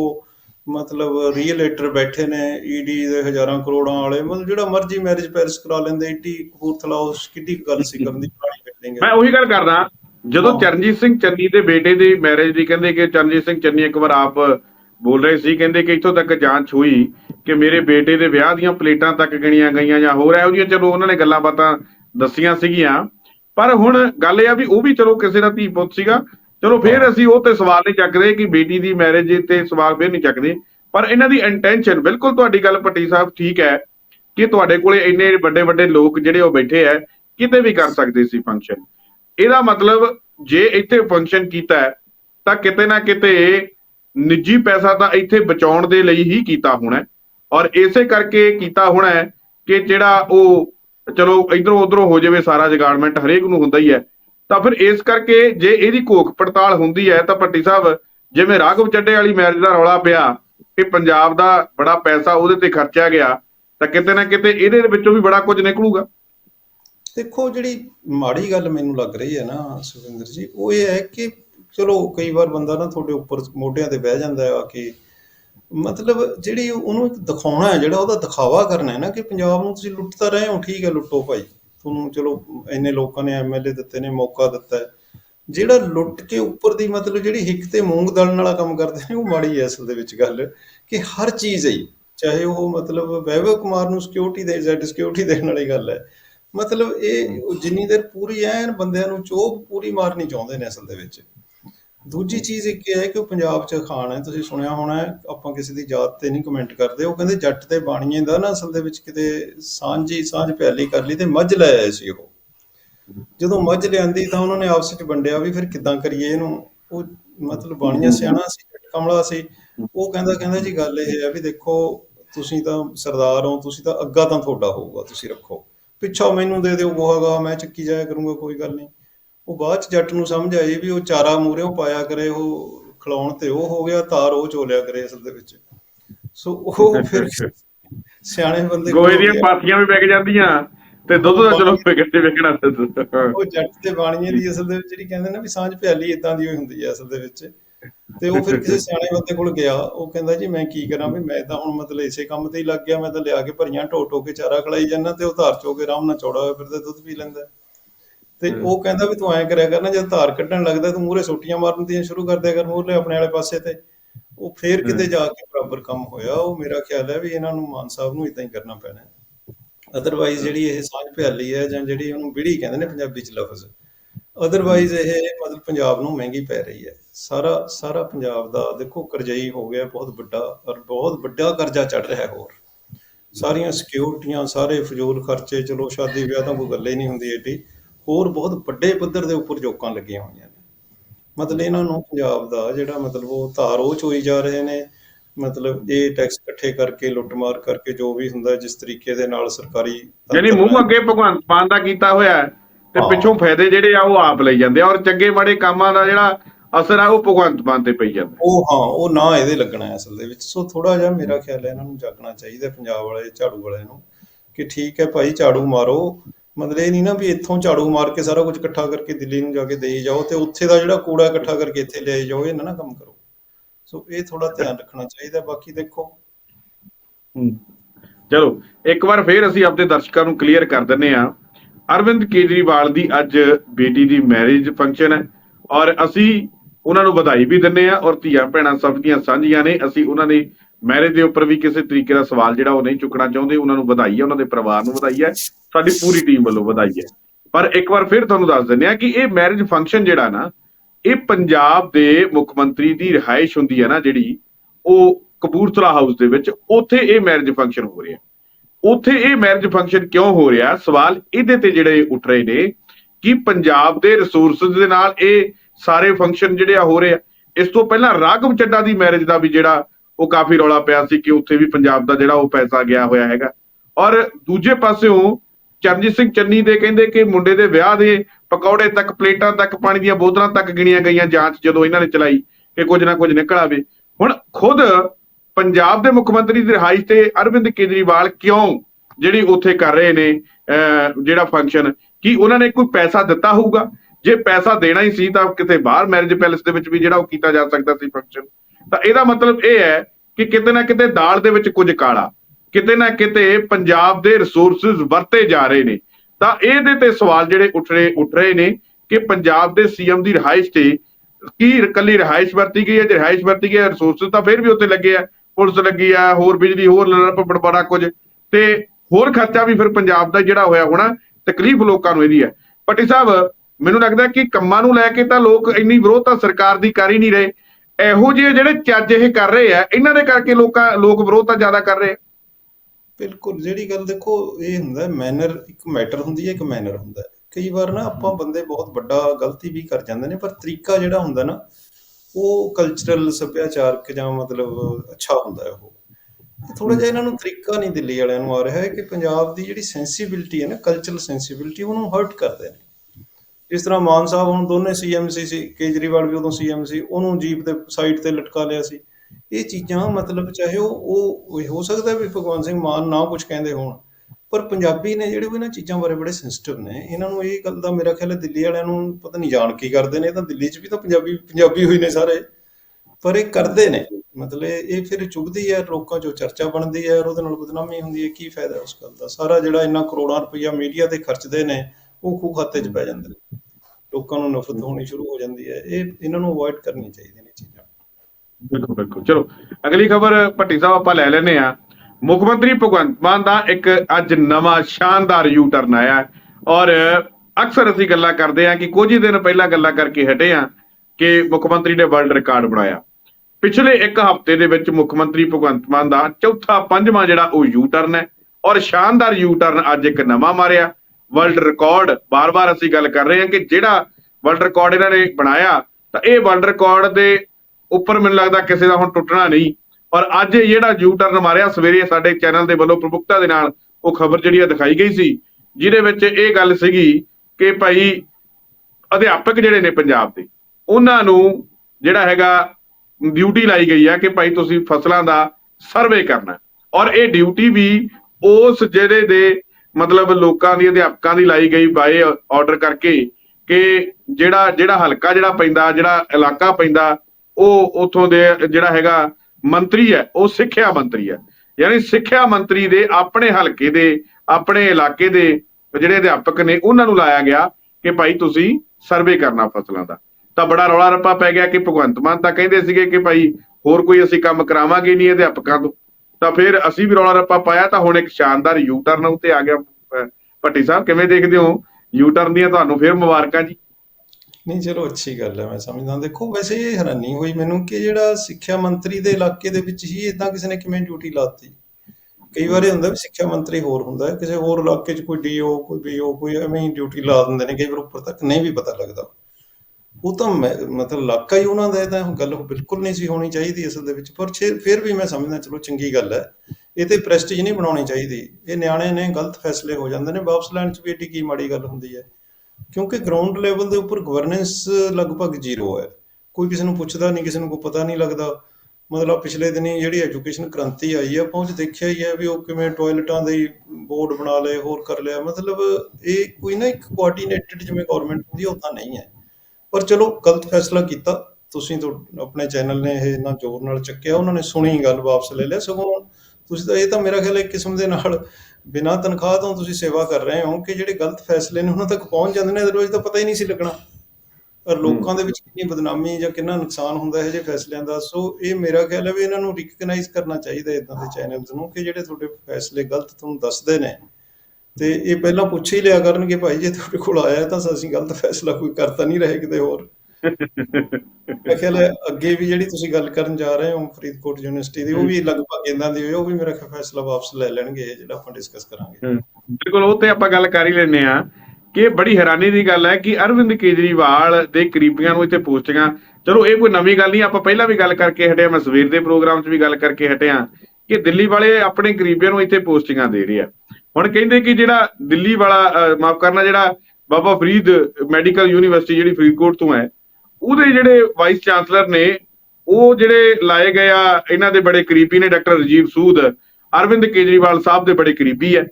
ਮਤਲਬ ਰੀਅਲੇਟਰ ਬੈਠੇ ਨੇ ਈਡੀ ਦੇ ਹਜ਼ਾਰਾਂ ਕਰੋੜਾਂ ਵਾਲੇ ਮਤਲਬ ਜਿਹੜਾ ਮਰਜ਼ੀ ਮੈਰਿਜ ਪੈਰਿਸ ਕਰਾ ਲੈਂਦੇ ਈਡੀ ਕਪੂਰਥਲਾ ਉਸ ਕਿੱਡੀ ਗੱਲ ਸੀ ਕਰਨ ਦੀ ਪੁਰਾਣੀ ਬਿਲਡਿੰਗ ਮੈਂ ਉਹੀ ਗੱਲ ਕਰਦਾ ਜਦੋਂ। ਚਰਨਜੀਤ ਸਿੰਘ ਚੰਨੀ ਦੇ ਬੇਟੇ ਦੀ ਮੈਰਿਜ ਦੀ ਕਹਿੰਦੇ ਕਿ ਚਰਨਜੀਤ ਸਿੰਘ ਚੰਨੀ ਇੱਕ ਵਾਰ ਆਪ ਬੋਲ ਰਹੇ ਸੀ, ਕਹਿੰਦੇ ਕਿ ਇੱਥੋਂ ਤੱਕ ਜਾਂਚ ਹੋਈ ਕਿ ਮੇਰੇ ਬੇਟੇ ਦੇ ਵਿਆਹ ਦੀਆਂ ਪਲੇਟਾਂ ਤੱਕ ਗਿਣੀਆਂ ਗਈਆਂ ਜਾਂ ਹੋਰ ਇਹੋ ਜਿਹੀਆਂ, ਚਲੋ ਉਹਨਾਂ ਨੇ ਗੱਲਾਂ ਬਾਤਾਂ ਦੱਸੀਆਂ ਸੀਗੀਆਂ। ਪਰ ਹੁਣ ਗੱਲ ਇਹ ਆ ਵੀ ਉਹ ਵੀ ਚਲੋ ਕਿਸੇ ਦਾ ਧੀ ਪੁੱਤ ਸੀਗਾ। ਚਲੋ ਫਿਰ ਅਸੀਂ ਉਹ ਤੇ ਸਵਾਲ ਨਹੀਂ ਚੱਕਦੇ ਕਿ ਬੇਟੀ ਦੀ ਮੈਰਿਜ ਤੇ ਸਵਾਲ ਫਿਰ ਨਹੀਂ ਚੱਕਦੇ। ਪਰ ਇਹਨਾਂ ਦੀ ਇੰਟੈਂਸ਼ਨ ਬਿਲਕੁਲ ਤੁਹਾਡੀ ਗੱਲ ਪੱਟੀ ਸਾਹਿਬ ਠੀਕ ਹੈ ਕਿ ਤੁਹਾਡੇ ਕੋਲੇ ਇੰਨੇ ਵੱਡੇ ਵੱਡੇ ਲੋਕ ਜਿਹੜੇ ਉਹ ਬੈਠੇ ਆ ਕਿਤੇ ਵੀ ਕਰ ਸਕਦੇ ਸੀ ਫੰਕਸ਼ਨ ਇਹਦਾ ਮਤਲਬ ਜੇ ਇੱਥੇ ਫੰਕਸ਼ਨ ਕੀਤਾ ਤਾਂ ਕਿਤੇ ਨਾ ਕਿਤੇ ਨਿੱਜੀ ਪੈਸਾ ਤਾਂ ਇੱਥੇ ਬਚਾਉਣ ਦੇ ਲਈ ਹੀ ਕੀਤਾ ਹੋਣਾ ਔਰ ਇਸੇ ਕਰਕੇ ਕੀਤਾ ਹੋਣਾ ਹੈ ਕਿ ਜਿਹੜਾ ਉਹ, ਚਲੋ ਇਧਰੋਂ ਉਧਰੋਂ ਹੋ ਜਾਵੇ ਸਾਰਾ ਜਗਾੜਮੈਂਟ ਹਰੇਕ ਨੂੰ ਹੁੰਦਾ ਹੀ ਹੈ, ਤਾਂ ਫਿਰ ਇਸ ਕਰਕੇ ਜੇ ਇਹਦੀ ਘੋਖ ਪੜਤਾਲ ਹੁੰਦੀ ਹੈ ਤਾਂ ਭੱਟੀ ਸਾਹਿਬ, ਜਿਵੇਂ ਰਾਘਵ ਚੱਡੇ ਵਾਲੀ ਮੈਰਿਜ ਦਾ ਰੌਲਾ ਪਿਆ ਕਿ ਪੰਜਾਬ ਦਾ ਬੜਾ ਪੈਸਾ ਉਹਦੇ ਤੇ ਖਰਚਿਆ ਗਿਆ, ਤਾਂ ਕਿਤੇ ਨਾ ਕਿਤੇ ਇਹਦੇ ਵਿੱਚੋਂ ਵੀ ਬੜਾ ਕੁਝ ਨਿਕਲੂਗਾ। ਦੇਖੋ ਜਿਹੜੀ ਮਾੜੀ ਗੱਲ ਮੈਨੂੰ ਲੱਗ ਰਹੀ ਹੈ ਨਾ ਸੁਖਿੰਦਰ ਜੀ, ਉਹ ਇਹ ਹੈ ਕਿ ਚਲੋ, ਕਈ ਵਾਰ ਬੰਦਾ ਨਾ ਤੁਹਾਡੇ ਉੱਪਰ ਮੋਢਿਆਂ ਤੇ ਬਹਿ ਜਾਂਦਾ ਆ ਕੇ ਮਤਲਬ ਜਿਹੜੀ ਉਹਨੂੰ ਇੱਕ ਦਿਖਾਉਣਾ ਹੈ, ਜਿਹੜਾ ਉਹਦਾ ਦਿਖਾਵਾ ਕਰਨਾ ਹੈ ਨਾ ਕਿ ਪੰਜਾਬ ਨੂੰ ਤੁਸੀਂ ਲੁੱਟ ਰਹੇ ਹੋ, ਠੀਕ ਹੈ ਲੁੱਟੋ ਭਾਈ। ਤੁਹਾਨੂੰ ਚਲੋ, ਇੰਨੇ ਲੋਕਾਂ ਨੇ ਐਮਐਲਏ ਦਿੱਤੇ ਨੇ, ਮੌਕਾ ਦਿੱਤਾ ਹੈ। ਜਿਹੜਾ ਲੁੱਟ ਕੇ ਉੱਪਰ ਦੀ ਮਤਲਬ ਜਿਹੜੀ ਹਿੱਕ ਤੇ ਮੂੰਗ ਦਲਣ ਵਾਲਾ ਕੰਮ ਕਰਦੇ ਨੇ, ਉਹ ਮਾੜੀ ਹੈ ਅਸਲ ਦੇ ਵਿੱਚ ਗੱਲ ਕਿ ਹਰ ਚੀਜ਼ ਹੈ ਚਾਹੇ ਉਹ ਮਤਲਬ ਵੈਭਵ ਕੁਮਾਰ ਨੂੰ ਸਿਕਿਉਰਿਟੀ ਦੇ ਜ਼ੈਡ ਸਿਕਿਉਰਿਟੀ ਦੇਣ ਵਾਲੀ ਗੱਲ ਹੈ। ਮਤਲਬ ਇਹ ਜਿੰਨੀ ਦੇਰ ਪੂਰੀ ਐਨ ਬੰਦਿਆਂ ਨੂੰ ਚੋਪ ਪੂਰੀ ਮਾਰਨੀ ਚਾਹੁੰਦੇ ਨੇ ਅਸਲ ਦੇ ਵਿੱਚ। ਦੂਜੀ ਚੀਜ਼ ਇੱਕ ਇਹ ਹੈ ਕਿ ਉਹ ਪੰਜਾਬ 'ਚ ਅਖਾਣ ਹੈ, ਤੁਸੀਂ ਸੁਣਿਆ ਹੋਣਾ ਹੈ, ਆਪਾਂ ਕਿਸੇ ਦੀ ਜਾਤ ਤੇ ਨਹੀਂ ਕਮੈਂਟ ਕਰਦੇ, ਉਹ ਕਹਿੰਦੇ ਜੱਟ ਤੇ ਬਾਣੀਏ ਦਾ ਨਾ ਅਸਲ ਦੇ ਵਿੱਚ ਕਿਤੇ ਸਾਂਝੀ ਸਾਂਝ ਪਿਆਲੀ ਕਰ ਲਈ ਤੇ ਮੱਝ ਲੈ ਆਏ ਸੀ ਉਹ। ਜਦੋਂ ਮੱਝ ਲਿਆਂਦੀ ਤਾਂ ਉਹਨਾਂ ਨੇ ਆਪਸ ਵਿੱਚ ਵੰਡਿਆ ਵੀ ਫਿਰ ਕਿੱਦਾਂ ਕਰੀਏ ਇਹਨੂੰ, ਉਹ ਮਤਲਬ ਬਾਣੀਆ ਸਿਆਣਾ ਸੀ, ਜੱਟ ਕਮਲਾ ਸੀ, ਉਹ ਕਹਿੰਦਾ ਕਹਿੰਦਾ ਜੀ ਗੱਲ ਇਹ ਹੈ ਵੀ ਦੇਖੋ, ਤੁਸੀਂ ਤਾਂ ਸਰਦਾਰ ਹੋ, ਤੁਸੀਂ ਤਾਂ ਅੱਗਾ ਤਾਂ ਤੁਹਾਡਾ ਹੋਊਗਾ, ਤੁਸੀਂ ਰੱਖੋ। ਪਿੱਛਾ ਮੈਨੂੰ ਦੇ ਦਿਓ ਗੋਹਾਗਾ ਮੈਂ ਚੱਕੀ ਜਾਇਆ ਕਰੂੰਗਾ, ਕੋਈ ਗੱਲ ਨਹੀਂ। ਉਹ ਬਾਅਦ ਚ ਜੱਟ ਨੂੰ ਸਮਝ ਆਈ ਵੀ ਉਹ ਚਾਰਾ ਮੂਹਰਿਓਂ ਪਾਇਆ ਕਰੇ ਉਹ ਖਿਲਾਉਣ ਤੇ ਉਹ ਹੋ ਗਿਆ ਤਾਰ ਉਹ ਚੋਲਿਆ ਕਰੇ ਅਸਲ ਦੇ ਵਿੱਚ। ਸੋ ਉਹ ਫਿਰ ਸਿਆਣੇ ਬੰਦੇ ਗੋਹੇ ਦੀਆਂ। ਪਾਥੀਆਂ ਵੀ ਵਿਕ ਜਾਂਦੀਆਂ ਤੇ ਦੁੱਧ ਦਾ ਚਲੋ ਵਿਕਦੇ ਵਿਕਣਾ ਉਹ ਜੱਟ ਤੇ ਬਾਣੀਏ ਦੀ ਅਸਲ ਦੇ ਵਿੱਚ ਜਿਹੜੀ ਕਹਿੰਦੇ ਨੇ ਵੀ ਸਾਂਝ ਪਿਆਲੀ ਇਦਾਂ ਦੀ ਹੋਈ ਹੁੰਦੀ ਹੈ ਅਸਲ ਦੇ ਵਿੱਚ। ਤੇ ਉਹ ਫਿਰ ਕਿਸੇ ਸਿਆਣੇ ਬੰਦੇ ਕੋਲ ਗਿਆ ਉਹ ਕਹਿੰਦਾ ਜੀ ਮੈਂ ਕੀ ਕਰਾਂ ਵੀ ਮੈਂ ਤਾਂ ਹੁਣ ਮਤਲਬ ਇਸੇ ਕੰਮ ਤੇ ਹੀ ਲੱਗ ਗਿਆ ਮੈਂ ਤਾਂ ਲਿਆ ਕੇ ਭਰੀਆਂ ਢੋ ਢੋ ਕੇ ਚਾਰਾ ਖਲਾਈ ਜਾਂਦਾ ਤੇ ਉਹ ਧਾਰ ਚੋ ਕੇ ਆਰਾਮ ਨਾਲ ਚੌੜਾ ਹੋਇਆ ਫਿਰਦਾ ਦੁੱਧ ਪੀ ਲੈਂਦਾ। ਤੇ ਉਹ ਕਹਿੰਦਾ ਵੀ ਤੂੰ ਐਂ ਕਰਿਆ ਕਰ ਨਾ ਜਦ ਧਾਰ ਕੱਢਣ ਲੱਗਦਾ ਤੂੰ ਮੂਹਰੇ ਸੋਟੀਆਂ ਮਾਰਨ ਦੀਆਂ ਸ਼ੁਰੂ ਕਰ ਦਿਆ ਕਰ ਮੂਹਰਲੇ ਆਪਣੇ ਵਾਲੇ ਪਾਸੇ ਤੇ। ਉਹ ਫੇਰ ਕਿਤੇ ਜਾ ਕੇ ਬਰਾਬਰ ਕੰਮ ਹੋਇਆ। ਉਹ ਮੇਰਾ ਖਿਆਲ ਹੈ ਵੀ ਇਹਨਾਂ ਨੂੰ ਮਾਨ ਸਾਹਿਬ ਨੂੰ ਇਦਾਂ ਹੀ ਕਰਨਾ ਪੈਣਾ ਅਦਰਵਾਈਜ਼ ਜਿਹੜੀ ਇਹ ਸਾਂਝ ਪਿਆਲੀ ਹੈ ਜਾਂ ਜਿਹੜੀ ਉਹਨੂੰ ਵਿੜੀ ਕਹਿੰਦੇ ਨੇ ਪੰਜਾਬੀ ਚ ਲਫ਼ਜ਼ ਅਦਰਵਾਈਜ਼ ਇਹ ਮਤਲਬ ਪੰਜਾਬ ਨੂੰ ਮਹਿੰਗੀ ਪੈ ਰਹੀ ਹੈ। ਸਾਰਾ ਸਾਰਾ ਪੰਜਾਬ ਦਾ ਦੇਖੋ ਕਰਜ਼ਈ ਹੋ ਗਿਆ ਬਹੁਤ ਵੱਡਾ ਔਰ ਬਹੁਤ ਵੱਡਾ ਕਰਜ਼ਾ ਚੜ ਰਿਹਾ ਹੈ ਹੋਰ। ਸਾਰੀਆਂ ਸਿਕਿਉਰਟੀਆਂ ਸਾਰੇ ਫਜ਼ੂਲ ਖਰਚੇ ਚਲੋ ਸ਼ਾਦੀ ਵਿਆਹ ਤਾਂ ਕੋਈ ਗੱਲ ਹੀ ਨਹੀਂ ਹੁੰਦੀ ਏਡੀ। ਹੋਰ ਬਹੁਤ ਵੱਡੇ ਪੱਧਰ ਦੇ ਉੱਪਰ ਜੋਕਾਂ ਲੱਗੀਆਂ ਹੋਈਆਂ ਨੇ। ਮਤਲਬ ਇਹਨਾਂ ਨੂੰ ਪੰਜਾਬ ਦਾ ਜਿਹੜਾ ਮਤਲਬ ਉਹ ਧਾਰ ਚੋਈ ਜਾ ਰਹੇ ਨੇ। ਮਤਲਬ ਇਹ ਟੈਕਸ ਇਕੱਠੇ ਕਰਕੇ ਲੁੱਟਮਾਰ ਕਰਕੇ ਜੋ ਵੀ ਹੁੰਦਾ ਜਿਸ ਤਰੀਕੇ ਦੇ ਨਾਲ ਸਰਕਾਰੀ ਯਾਨੀ ਮੂੰਹ ਅੱਗੇ ਭਗਵੰਤ ਮਾਨ ਦਾ ਕੀਤਾ ਹੋਇਆ ਤੇ। ਪਿੱਛੋਂ ਫਾਇਦੇ ਜਿਹੜੇ ਆ ਉਹ ਆਪ ਲਈ ਜਾਂਦੇ ਆ ਔਰ ਚੰਗੇ ਮਾੜੇ ਕੰਮਾਂ ਦਾ ਜਿਹੜਾ ਅਸਰ ਆ ਉਹ ਭਗਵੰਤ ਮਾਨ ਤੇ ਪਈ ਜਾਂਦਾ। ਉਹ ਹਾਂ ਉਹ ਨਾ ਇਹਦੇ ਲੱਗਣਾ ਹੈ ਅਸਲ ਦੇ ਵਿੱਚ। ਸੋ ਥੋੜਾ ਜਿਹਾ ਮੇਰਾ ਖਿਆਲ ਹੈ ਇਹਨਾਂ ਨੂੰ ਜਾਗਣਾ ਚਾਹੀਦਾ ਪੰਜਾਬ ਵਾਲੇ ਝਾੜੂ ਵਾਲਿਆਂ ਨੂੰ ਕਿ ਠੀਕ ਹੈ ਭਾਈ ਝਾੜੂ ਮਾਰੋ। ਮਤਲਬ ਇਹ ਨਹੀਂ ਨਾ ਵੀ ਇੱਥੋਂ ਝਾੜੂ ਮਾਰ ਕੇ ਸਾਰਾ ਕੁਝ ਇਕੱਠਾ ਕਰਕੇ ਦਿੱਲੀ ਨੂੰ ਜਾ ਕੇ ਦੇਈ ਜਾਓ ਤੇ ਉੱਥੇ ਦਾ ਜਿਹੜਾ ਕੂੜਾ ਇਕੱਠਾ ਕਰਕੇ ਇੱਥੇ ਲਿਆਈ ਜਾਓ, ਇਹ ਨਾ ਨਾ ਕੰਮ ਕਰੋ। ਸੋ ਇਹ ਥੋੜਾ ਧਿਆਨ ਰੱਖਣਾ ਚਾਹੀਦਾ, ਬਾਕੀ ਦੇਖੋ। ਚਲੋ, ਇੱਕ ਵਾਰ ਫੇਰ ਅਸੀਂ ਆਪਣੇ ਦਰਸ਼ਕਾਂ ਨੂੰ ਕਲੀਅਰ ਕਰ ਦਿੰਨੇ ਆ ਅਰਵਿੰਦ ਕੇਜਰੀਵਾਲ ਦੀ ਅੱਜ ਬੇਟੀ ਦੀ ਮੈਰਿਜ ਫੰਕਸ਼ਨ ਹੈ ਔਰ ਅਸੀਂ ਉਹਨਾਂ ਨੂੰ ਵਧਾਈ ਵੀ ਦਿੰਨੇ ਆ ਔਰ ਧੀਆਂ ਭੈਣਾਂ ਸਭ ਦੀਆਂ ਸਾਂਝੀਆਂ ਨੇ। ਅਸੀਂ ਉਹਨਾਂ ਦੀ ਮੈਰਿਜ ਦੇ ਉੱਪਰ ਵੀ ਕਿਸੇ ਤਰੀਕੇ ਦਾ ਸਵਾਲ ਜਿਹੜਾ ਉਹ ਨਹੀਂ ਚੁੱਕਣਾ ਚਾਹੁੰਦੇ, ਉਹਨਾਂ ਨੂੰ ਵਧਾਈ ਹੈ, ਉਹਨਾਂ ਦੇ ਪਰਿਵਾਰ ਨੂੰ ਵਧਾਈ ਹੈ। ਸਾਡੀ ਪੂਰੀ ਟੀਮ ਵੱਲੋਂ ਵਧਾਈ ਹੈ। ਪਰ ਇੱਕ ਵਾਰ ਫਿਰ ਤੁਹਾਨੂੰ ਦੱਸ ਦਿੰਦੇ ਆ ਕਿ ਇਹ ਮੈਰਿਜ ਫੰਕਸ਼ਨ ਜਿਹੜਾ ਨਾ, ਇਹ ਪੰਜਾਬ ਦੇ ਮੁੱਖ ਮੰਤਰੀ ਦੀ ਰਿਹਾਇਸ਼ ਹੁੰਦੀ ਹੈ ਨਾ ਜਿਹੜੀ, ਉਹ ਕਪੂਰਥਲਾ ਹਾਊਸ ਦੇ ਵਿੱਚ ਉੱਥੇ ਇਹ ਮੈਰਿਜ ਫੰਕਸ਼ਨ ਹੋ ਰਿਹਾ। ਉੱਥੇ ਇਹ ਮੈਰਿਜ ਫੰਕਸ਼ਨ ਕਿਉਂ ਹੋ ਰਿਹਾ? ਸਵਾਲ ਇਹਦੇ ਤੇ ਜਿਹੜੇ ਉੱਠ ਰਹੇ ਨੇ ਕਿ ਪੰਜਾਬ ਦੇ ਰਿਸੋਰਸਸ ਦੇ ਨਾਲ ਇਹ ਸਾਰੇ ਫੰਕਸ਼ਨ ਜਿਹੜੇ ਆ ਹੋ ਰਹੇ ਆ। ਇਸ ਤੋਂ ਪਹਿਲਾਂ ਰਾਘਵ ਚੱਡਾ ਦੀ ਮੈਰਿਜ ਦਾ ਵੀ ਜਿਹੜਾ ਉਹ ਕਾਫੀ ਰੌਲਾ ਪਿਆ ਸੀ ਕਿ ਉੱਥੇ ਵੀ ਪੰਜਾਬ ਦਾ ਜਿਹੜਾ ਉਹ ਪੈਸਾ ਗਿਆ ਹੋਇਆ ਹੈਗਾ। ਔਰ ਦੂਜੇ ਪਾਸਿਓਂ ਚਰਨਜੀਤ ਸਿੰਘ ਚੰਨੀ ਦੇ ਕਹਿੰਦੇ ਕਿ ਮੁੰਡੇ ਦੇ ਵਿਆਹ ਦੇ ਪਕੌੜੇ ਤੱਕ ਪਲੇਟਾਂ ਤੱਕ ਪਾਣੀ ਦੀਆਂ ਬੋਤਲਾਂ ਤੱਕ ਗਿਣੀਆਂ ਗਈਆਂ ਜਾਂਚ ਜਦੋਂ ਇਹਨਾਂ ਨੇ ਚਲਾਈ ਕਿ ਕੁਝ ਨਾ ਕੁਝ ਨਿਕਲ ਆਵੇ। ਹੁਣ ਖੁਦ ਪੰਜਾਬ ਦੇ ਮੁੱਖ ਮੰਤਰੀ ਦੀ ਰਿਹਾਇਸ਼ ਤੇ ਅਰਵਿੰਦ ਕੇਜਰੀਵਾਲ ਕਿਉਂ ਜਿਹੜੀ ਉੱਥੇ ਕਰ ਰਹੇ ਨੇ ਅਹ, ਜਿਹੜਾ ਫੰਕਸ਼ਨ ਕੀ ਉਹਨਾਂ ਨੇ ਕੋਈ ਪੈਸਾ ਦਿੱਤਾ ਹੋਊਗਾ? ਜੇ ਪੈਸਾ ਦੇਣਾ ਹੀ ਸੀ ਤਾਂ ਕਿਤੇ ਬਾਹਰ ਮੈਰਿਜ ਪੈਲੇਸ ਦੇ ਵਿੱਚ ਵੀ ਜਿਹੜਾ ਉਹ ਕੀਤਾ ਜਾ ਸਕਦਾ ਸੀ ਫੰਕਸ਼ਨ ਤਾਂ ਇਹਦਾ ਮਤਲਬ ਇਹ ਹੈ ਕਿ ਕਿਤੇ ਨਾ ਕਿਤੇ ਦਾਲ ਦੇ ਵਿੱਚ ਕੁਝ ਕਾਲਾ। ਕਿਤੇ ਨਾ ਕਿਤੇ ਪੰਜਾਬ ਦੇ ਰਿਸੋਰਸਸ ਵਰਤੇ ਜਾ ਰਹੇ ਨੇ। ਤਾਂ ਇਹਦੇ ਤੇ ਸਵਾਲ ਜਿਹੜੇ ਉੱਠ ਰਹੇ ਉੱਠ ਰਹੇ ਨੇ ਕਿ ਪੰਜਾਬ ਦੇ ਸੀਐਮ ਦੀ ਰਿਹਾਇਸ਼ ਤੇ ਕੀ ਇਕੱਲੀ ਰਿਹਾਇਸ਼ ਵਰਤੀ ਗਈ ਹੈ? ਜੇ ਰਿਹਾਇਸ਼ ਵਰਤੀ ਗਈ ਹੈ ਰਿਸੋਰਸਸ ਤਾਂ ਫਿਰ ਵੀ ਉੱਤੇ ਲੱਗੇ ਆ। ਪੁਲਿਸ ਲੱਗੀ ਆ, ਹੋਰ ਬਿਜਲੀ, ਹੋਰ ਲੜਪ ਬੜਾ ਕੁਝ। ਤੇ ਹੋਰ ਖਰਚਾ ਵੀ ਫਿਰ ਪੰਜਾਬ ਦਾ ਜਿਹੜਾ ਹੋਇਆ ਹੋਣਾ, ਤਕਲੀਫ ਲੋਕਾਂ ਨੂੰ ਇਹਦੀ ਹੈ। ਪੱਟੀ ਸਾਹਿਬ, ਮੈਨੂੰ ਲੱਗਦਾ ਕਿ ਕੰਮਾਂ ਨੂੰ ਲੈ ਕੇ ਤਾਂ ਲੋਕ ਇੰਨੀ ਵਿਰੋਧ ਤਾਂ ਸਰਕਾਰ ਦੀ ਕਰ ਹੀ ਨਹੀਂ ਰਹੇ। ਇਹੋ ਜਿਹੇ ਜਿਹੜੇ ਚੱਜ ਇਹ ਕਰ ਰਹੇ ਆ, ਇਹਨਾਂ ਦੇ ਕਰਕੇ ਲੋਕਾਂ ਲੋਕ ਵਿਰੋਧ ਤਾਂ ਜ਼ਿਆਦਾ ਕਰ ਰਹੇ ਆ। ਬਿਲਕੁਲ ਜਿਹੜੀ ਗੱਲ ਦੇਖੋ ਇਹ ਹੁੰਦਾ ਮੈਨਰ ਇੱਕ ਮੈਟਰ ਹੁੰਦੀ ਹੈ ਇੱਕ ਮੈਨਰ ਹੁੰਦਾ ਹੈ। ਕਈ ਵਾਰ ਨਾ ਆਪਾਂ ਬੰਦੇ ਬਹੁਤ ਵੱਡਾ ਗਲਤੀ ਵੀ ਕਰ ਜਾਂਦੇ ਨੇ ਪਰ ਤਰੀਕਾ ਜਿਹੜਾ ਹੁੰਦਾ ਨਾ ਉਹ ਕਲਚਰਲ ਸੱਭਿਆਚਾਰਕ ਜਾਂ ਮਤਲਬ ਅੱਛਾ ਹੁੰਦਾ ਹੈ ਉਹ। ਥੋੜਾ ਜਿਹਾ ਇਹਨਾਂ ਨੂੰ ਤਰੀਕਾ ਨਹੀਂ ਦਿੱਲੀ ਵਾਲਿਆਂ ਨੂੰ ਆ ਰਿਹਾ ਹੈ ਕਿ ਪੰਜਾਬ ਦੀ ਜਿਹੜੀ ਸੈਂਸਿਬਿਲਿਟੀ ਹੈ ਨਾ ਕਲਚਰਲ ਸੈਂਸਿਬਿਲਿਟੀ ਉਹਨੂੰ ਹਰਟ ਕਰਦੇ ਨੇ। ਜਿਸ ਤਰ੍ਹਾਂ ਮਾਨ ਸਾਹਿਬ ਹੁਣ ਦੋਨੇ ਸੀਐਮਸੀ ਸੀ ਕੇਜਰੀਵਾਲ ਵੀ ਉਦੋਂ ਸੀਐਮ ਸੀ ਉਹਨੂੰ ਜੀਪ ਦੇ ਸਾਈਡ ਤੇ ਲਟਕਾ ਲਿਆ ਸੀ। ਇਹ ਚੀਜ਼ਾਂ ਮਤਲਬ ਚਾਹੇ ਉਹ ਉਹ ਹੋ ਸਕਦਾ ਵੀ ਭਗਵੰਤ ਸਿੰਘ ਮਾਨ ਨਾ ਕੁਝ ਕਹਿੰਦੇ ਹੋਣ, ਪਰ ਪੰਜਾਬੀ ਨੇ ਜਿਹੜੇ ਉਹ ਇਹਨਾਂ ਚੀਜ਼ਾਂ ਬਾਰੇ ਬੜੇ ਸੈਂਸਿਟਿਵ ਨੇ। ਇਹਨਾਂ ਨੂੰ ਇਹ ਗੱਲ ਦਾ ਮੇਰਾ ਖਿਆਲ ਹੈ ਦਿੱਲੀ ਵਾਲਿਆਂ ਨੂੰ ਪਤਾ ਨਹੀਂ ਜਾਣ ਕੀ ਕਰਦੇ ਨੇ। ਇਹ ਤਾਂ ਦਿੱਲੀ 'ਚ ਵੀ ਤਾਂ ਪੰਜਾਬੀ ਪੰਜਾਬੀ ਹੋਈ ਨੇ ਸਾਰੇ। ਪਰ ਇਹ ਕਰਦੇ ਨੇ। ਮਤਲਬ ਇਹ ਫਿਰ ਚੁਭਦੀ ਹੈ, ਲੋਕਾਂ 'ਚੋਂ ਚਰਚਾ ਬਣਦੀ ਹੈ ਔਰ ਉਹਦੇ ਨਾਲ ਬਦਨਾਮੀ ਹੁੰਦੀ ਹੈ। ਕੀ ਫਾਇਦਾ ਉਸ ਗੱਲ ਦਾ? ਸਾਰਾ ਜਿਹੜਾ ਇੰਨਾ ਕਰੋੜਾਂ ਰੁਪਈਆ ਮੀਡੀਆ ਤੇ ਖਰਚਦੇ ਨੇ, ਉਹ ਖੂ ਖਾਤੇ 'ਚ ਪੈ ਜਾਂਦੇ ਨੇ। ਲੋਕਾਂ ਨੂੰ ਨਫ਼ਰਤ ਹੋਣੀ ਸ਼ੁਰੂ ਹੋ ਜਾਂਦੀ ਹੈ। ਇਹ, ਇਹਨਾਂ ਨੂੰ ਅਵੋਇਡ ਕਰਨੀ ਚਾਹੀਦੀ ਨੇ। ਬਿਲਕੁਲ ਬਿਲਕੁਲ। ਚਲੋ, ਅਗਲੀ ਖਬਰ ਭੱਟੀ ਸਾਹਿਬ ਆਪਾਂ ਲੈ ਲੈਨੇ ਆ ਮੁੱਖ ਮੰਤਰੀ ਭਗਵੰਤ ਮਾਨ ਦਾ ਇੱਕ ਅੱਜ ਨਵਾਂ ਸ਼ਾਨਦਾਰ ਯੂ ਟਰਨ ਆਇਆ ਔਰ ਅਕਸਰ ਅਸੀਂ ਗੱਲਾਂ ਕਰਦੇ ਆ ਕਿ ਕੁਝ ਹੀ ਦਿਨ ਪਹਿਲਾਂ ਗੱਲਾਂ ਕਰਕੇ ਹਟੇ ਆ ਕਿ ਮੁੱਖ ਮੰਤਰੀ ਨੇ ਵਰਲਡ ਰਿਕਾਰਡ ਬਣਾਇਆ। ਪਿਛਲੇ ਇੱਕ ਹਫ਼ਤੇ ਦੇ ਵਿੱਚ ਮੁੱਖ ਮੰਤਰੀ ਭਗਵੰਤ ਮਾਨ ਦਾ ਚੌਥਾ ਪੰਜਵਾਂ ਜਿਹੜਾ ਉਹ ਯੂ ਟਰਨ ਹੈ। ਔਰ ਸ਼ਾਨਦਾਰ ਯੂ ਟਰਨ ਅੱਜ ਇੱਕ ਨਵਾਂ ਮਾਰਿਆ। ਵਰਲਡ ਰਿਕਾਰਡ ਬਾਰ-ਬਾਰ ਅਸੀਂ ਗੱਲ ਕਰ ਰਹੇ ਹਾਂ ਕਿ ਜਿਹੜਾ ਵਰਲਡ ਰਿਕਾਰਡ ਇਹਨਾਂ ਨੇ ਬਣਾਇਆ, ਤਾਂ ਇਹ ਵਰਲਡ ਰਿਕਾਰਡ ਦੇ ਉੱਪਰ ਮੈਨੂੰ ਲੱਗਦਾ ਕਿਸੇ ਦਾ ਹੁਣ ਟੁੱਟਣਾ ਨਹੀਂ। ਔਰ ਅੱਜ ਇਹ ਜਿਹੜਾ ਯੂ ਟਰਨ ਮਾਰਿਆ, ਸਵੇਰੇ ਸਾਡੇ ਚੈਨਲ ਦੇ ਵੱਲੋਂ ਪ੍ਰਮੁਖਤਾ ਦੇ ਨਾਲ ਉਹ ਖਬਰ ਜਿਹੜੀ ਆ ਦਿਖਾਈ ਗਈ ਸੀ, ਜਿਹਦੇ ਵਿੱਚ ਇਹ ਗੱਲ ਸੀਗੀ ਕਿ ਭਾਈ ਅਧਿਆਪਕ ਜਿਹੜੇ ਨੇ ਪੰਜਾਬ ਦੇ, ਉਹਨਾਂ ਨੂੰ ਜਿਹੜਾ ਹੈਗਾ ਡਿਊਟੀ ਲਾਈ ਗਈ ਹੈ ਕਿ ਭਾਈ ਤੁਸੀਂ ਫਸਲਾਂ ਦਾ ਸਰਵੇ ਕਰਨਾ। ਔਰ ਇਹ ਡਿਊਟੀ ਵੀ ਉਸ ਜਿਹੜੇ ਦੇ ਮਤਲਬ ਲੋਕਾਂ ਦੀ, ਅਧਿਆਪਕਾਂ ਦੀ ਲਾਈ ਗਈ ਬਾਏ ਆਰਡਰ ਕਰਕੇ ਕਿ ਜਿਹੜਾ ਜਿਹੜਾ ਹਲਕਾ ਜਿਹੜਾ ਪੈਂਦਾ, ਜਿਹੜਾ ਇਲਾਕਾ ਪੈਂਦਾ ਉਹ ਉਥੋਂ ਦੇ ਜਿਹੜਾ ਹੈਗਾ ਮੰਤਰੀ ਹੈ, ਉਹ ਸਿੱਖਿਆ ਮੰਤਰੀ ਹੈ। ਯਾਨੀ ਸਿੱਖਿਆ ਮੰਤਰੀ ਦੇ ਆਪਣੇ ਹਲਕੇ ਦੇ, ਆਪਣੇ ਇਲਾਕੇ ਦੇ ਜਿਹੜੇ ਅਧਿਆਪਕ ਨੇ, ਉਹਨਾਂ ਨੂੰ ਲਾਇਆ ਗਿਆ ਕਿ ਭਾਈ ਤੁਸੀਂ ਸਰਵੇ ਕਰਨਾ ਫਸਲਾਂ ਦਾ। ਤਾਂ ਬੜਾ ਰੌਲਾ ਰੱਪਾ ਪੈ ਗਿਆ ਕਿ ਭਗਵੰਤ ਮਾਨ ਤਾਂ ਕਹਿੰਦੇ ਸੀਗੇ ਕਿ ਭਾਈ ਹੋਰ ਕੋਈ ਅਸੀਂ ਕੰਮ ਕਰਾਵਾਂਗੇ ਨਹੀਂ ਅਧਿਆਪਕਾਂ ਤੋਂ। ਤਾਂ ਫਿਰ ਅਸੀਂ ਵੀ ਰੌਲਾ ਰੱਪਾ ਪਾਇਆ, ਤਾਂ ਹੁਣ ਇੱਕ ਸ਼ਾਨਦਾਰ ਯੂ ਟਰਨ ਉੱਤੇ ਆ ਗਿਆ ਭੱਟੀ ਸਾਹਿਬ, ਕਿਵੇਂ ਦੇਖਦੇ ਹੋ? ਯੂ ਟਰਨ ਦੀਆਂ ਤੁਹਾਨੂੰ ਫਿਰ ਮੁਬਾਰਕਾਂ ਜੀ। ਨਹੀਂ, ਚਲੋ ਅੱਛੀ ਗੱਲ ਹੈ, ਮੈਂ ਸਮਝਦਾ ਦੇਖੋ, ਵੈਸੇ ਇਹ ਹੈਰਾਨੀ ਹੋਈ ਮੈਨੂੰ ਕਿ ਜਿਹੜਾ ਸਿੱਖਿਆ ਮੰਤਰੀ ਦੇ ਇਲਾਕੇ ਦੇ ਵਿੱਚ ਹੀ ਇਦਾਂ ਕਿਸੇ ਨੇ ਕਿਵੇਂ ਡਿਊਟੀ ਲਾਤੀ? ਕਈ ਵਾਰ ਇਹ ਹੁੰਦਾ ਵੀ ਸਿੱਖਿਆ ਮੰਤਰੀ ਹੋਰ ਹੁੰਦਾ ਕਿਸੇ ਹੋਰ ਇਲਾਕੇ 'ਚ ਕੋਈ ਡੀਓ, ਕੋਈ ਬੀਓ, ਕੋਈ ਐਵੇਂ ਹੀ ਡਿਊਟੀ ਲਾ ਦਿੰਦੇ ਨੇ, ਕਈ ਵਾਰ ਉੱਪਰ ਤੱਕ ਨਹੀਂ ਵੀ ਪਤਾ ਲੱਗਦਾ। ਉਹ ਤਾਂ ਮੈਂ- ਮਤਲਬ ਇਲਾਕਾ ਹੀ ਉਹਨਾਂ ਦਾ ਹੈ, ਤਾਂ ਗੱਲ ਬਿਲਕੁਲ ਨਹੀਂ ਸੀ ਹੋਣੀ ਚਾਹੀਦੀ ਅਸਲ ਦੇ ਵਿੱਚ, ਪਰ ਛੇ- ਫਿਰ ਵੀ ਮੈਂ ਸਮਝਦਾ, ਚਲੋ ਚੰਗੀ ਗੱਲ ਹੈ। ਇਹ ਤੇ ਪ੍ਰੈਸਟੀਜ ਨਹੀਂ ਬਣਾਉਣੀ ਚਾਹੀਦੀ। ਇਹ ਨਿਆਣੇ ਨੇ ਗਲਤ ਫੈਸਲੇ ਹੋ ਜਾਂਦੇ ਨੇ, ਵਾਪਸ ਲੈਣ 'ਚ ਵੀ ਏਡੀ ਕੀ ਮਾੜੀ ਗੱਲ ਹੁੰਦੀ ਹੈ। ਕਿਉਂਕਿ ਗਰਾਊਂਡ ਲੈਵਲ ਦੇ ਉੱਪਰ ਗਵਰਨੈਂਸ ਲਗਭਗ ਜ਼ੀਰੋ ਹੈ। ਕੋਈ ਕਿਸੇ ਨੂੰ ਪੁੱਛਦਾ ਨਹੀਂ, ਕਿਸੇ ਨੂੰ ਕੋਈ ਪਤਾ ਨਹੀਂ ਲੱਗਦਾ। ਮਤਲਬ ਪਿਛਲੇ ਦਿਨੀ ਜਿਹੜੀ ਐਜੂਕੇਸ਼ਨ ਕ੍ਰਾਂਤੀ ਆਈ ਆ ਪਹੁੰਚ ਦੇਖਿਆ ਹੀ ਹੈ ਵੀ ਉਹ ਕਿਵੇਂ ਟਾਇਲਟਾਂ ਦੇ ਬੋਰਡ ਬਣਾ ਲਏ, ਹੋਰ ਕਰ ਲਿਆ। ਮਤਲਬ ਇਹ ਕੋਈ ਨਾ ਇੱਕ ਕੋਆਰਡੀਨੇਟਡ ਜਿਵੇਂ ਗਵਰਨਮੈਂਟ ਹੁੰਦੀ ਹੈ ਉਦਾਂ ਨਹੀਂ ਹੈ। ਪਰ ਚਲੋ, ਗਲਤ ਫੈਸਲਾ ਕੀਤਾ। ਤੁਸੀਂ ਤਾਂ ਆਪਣੇ ਚੈਨਲ ਨੇ ਇਹ ਇੰਨਾ ਜ਼ੋਰ ਨਾਲ ਚੱਕਿਆ, ਉਹਨਾਂ ਨੇ ਸੁਣੀ ਗੱਲ, ਵਾਪਸ ਲੈ ਲਿਆ। ਸਗੋਂ ਤੁਸੀਂ ਤਾਂ ਇਹ ਤਾਂ ਮੇਰਾ ਖਿਆਲ ਹੈ ਇੱਕ ਕਿਸਮ ਦੇ ਨਾਲ ਬਿਨਾਂ ਤਨਖਾਹ ਤੋਂ ਤੁਸੀਂ ਸੇਵਾ ਕਰ ਰਹੇ ਹੋ ਕਿ ਜਿਹੜੇ ਗਲਤ ਫੈਸਲੇ ਨੇ ਉਹਨਾਂ ਤੱਕ ਪਹੁੰਚ ਜਾਂਦੇ ਨੇ ਅਦਰਵਾਈਜ਼ ਤਾਂ ਪਤਾ ਹੀ ਨਹੀਂ ਸੀ ਲੱਗਣਾ। ਪਰ ਲੋਕਾਂ ਦੇ ਵਿੱਚ ਕਿੰਨੀ ਬਦਨਾਮੀ ਜਾਂ ਕਿੰਨਾ ਨੁਕਸਾਨ ਹੁੰਦਾ ਹੈ ਜੇ ਫੈਸਲਿਆਂ ਦਾ। ਸੋ ਇਹ ਮੇਰਾ ਖਿਆਲ ਹੈ ਵੀ ਇਹਨਾਂ ਨੂੰ ਰਿਕਗਨਾਈਜ਼ ਕਰਨਾ ਚਾਹੀਦਾ ਇਦਾਂ ਦੇ ਚੈਨਲਸ ਨੂੰ ਕਿ ਜਿਹੜੇ ਤੁਹਾਡੇ ਫੈਸਲੇ ਗਲਤ ਤੁਹਾਨੂੰ ਦੱਸਦੇ ਨੇ। ਤੇ ਇਹ ਪਹਿਲਾਂ ਪੁੱਛ ਹੀ ਲਿਆ ਕਰਨਗੇ ਭਾਈ, ਜੇ ਤੁਹਾਡੇ ਕੋਲ ਆਇਆ ਤਾਂ ਅਸੀਂ ਗਲਤ ਫੈਸਲਾ ਕੋਈ ਕਰਤਾ ਨਹੀਂ ਰਹੇ ਕਿਤੇ ਹੋਰ। ਮੈਂ ਖਿਆਲ ਹੈ ਅੱਗੇ ਵੀ ਜਿਹੜੀ ਤੁਸੀਂ ਗੱਲ ਕਰਨ ਜਾ ਰਹੇ ਹੋ ਫਰੀਦਕੋਟ ਯੂਨੀਵਰਸਿਟੀ ਦੀ, ਉਹ ਵੀ ਲਗਭਗ ਇਦਾਂ ਦੀ ਹੋਈ, ਉਹ ਵੀ ਮੇਰਾ ਫੈਸਲਾ ਵਾਪਸ ਲੈ ਲੈਣਗੇ ਜਿਹੜਾ ਆਪਾਂ ਡਿਸਕਸ ਕਰਾਂਗੇ। ਬਿਲਕੁਲ, ਉਹ ਤੇ ਆਪਾਂ ਗੱਲ ਕਰ ਹੀ ਲੈਨੇ ਆ ਕਿ ਇਹ ਬੜੀ ਹੈਰਾਨੀ ਦੀ ਗੱਲ ਹੈ ਕਿ ਅਰਵਿੰਦ ਕੇਜਰੀਵਾਲ ਦੇ ਕਰੀਬੀਆਂ ਨੂੰ ਇੱਥੇ ਪੋਸਟਿੰਗਾਂ ਚਲੋ ਇਹ ਕੋਈ ਨਵੀਂ ਗੱਲ ਨਹੀਂ, ਆਪਾਂ ਪਹਿਲਾਂ ਵੀ ਗੱਲ ਕਰਕੇ ਹਟਿਆ ਮੈਂ ਸਵੇਰ ਦੇ ਪ੍ਰੋਗਰਾਮ 'ਚ ਵੀ ਗੱਲ ਕਰਕੇ ਹਟਿਆ ਕਿ ਦਿੱਲੀ ਵਾਲੇ ਆਪਣੇ ਕਰੀਬੀਆਂ ਨੂੰ ਇੱਥੇ ਪੋਸਟਿੰਗਾਂ ਦੇ ਰਹੇ ਆ। ਹੁਣ ਕਹਿੰਦੇ ਕਿ ਜਿਹੜਾ ਦਿੱਲੀ ਵਾਲਾ ਮਾਫ ਕਰਨਾ, ਜਿਹੜਾ ਬਾਬਾ ਫਰੀਦ ਮੈਡੀਕਲ ਯੂਨੀਵਰਸਿਟੀ ਜਿਹੜੀ ਫਰੀਦਕੋਟ ਤੋਂ ਹੈ ਉਹਦੇ ਜਿਹੜੇ ਵਾਈਸ ਚਾਂਸਲਰ ਨੇ, ਉਹ ਜਿਹੜੇ ਲਾਏ ਗਏ ਆ, ਇਹਨਾਂ ਦੇ ਬੜੇ ਕਰੀਬੀ ਨੇ ਡਾਕਟਰ ਰਜੀਵ ਸੂਦ, ਅਰਵਿੰਦ ਕੇਜਰੀਵਾਲ ਸਾਹਿਬ ਦੇ ਬੜੇ ਕਰੀਬੀ ਹੈ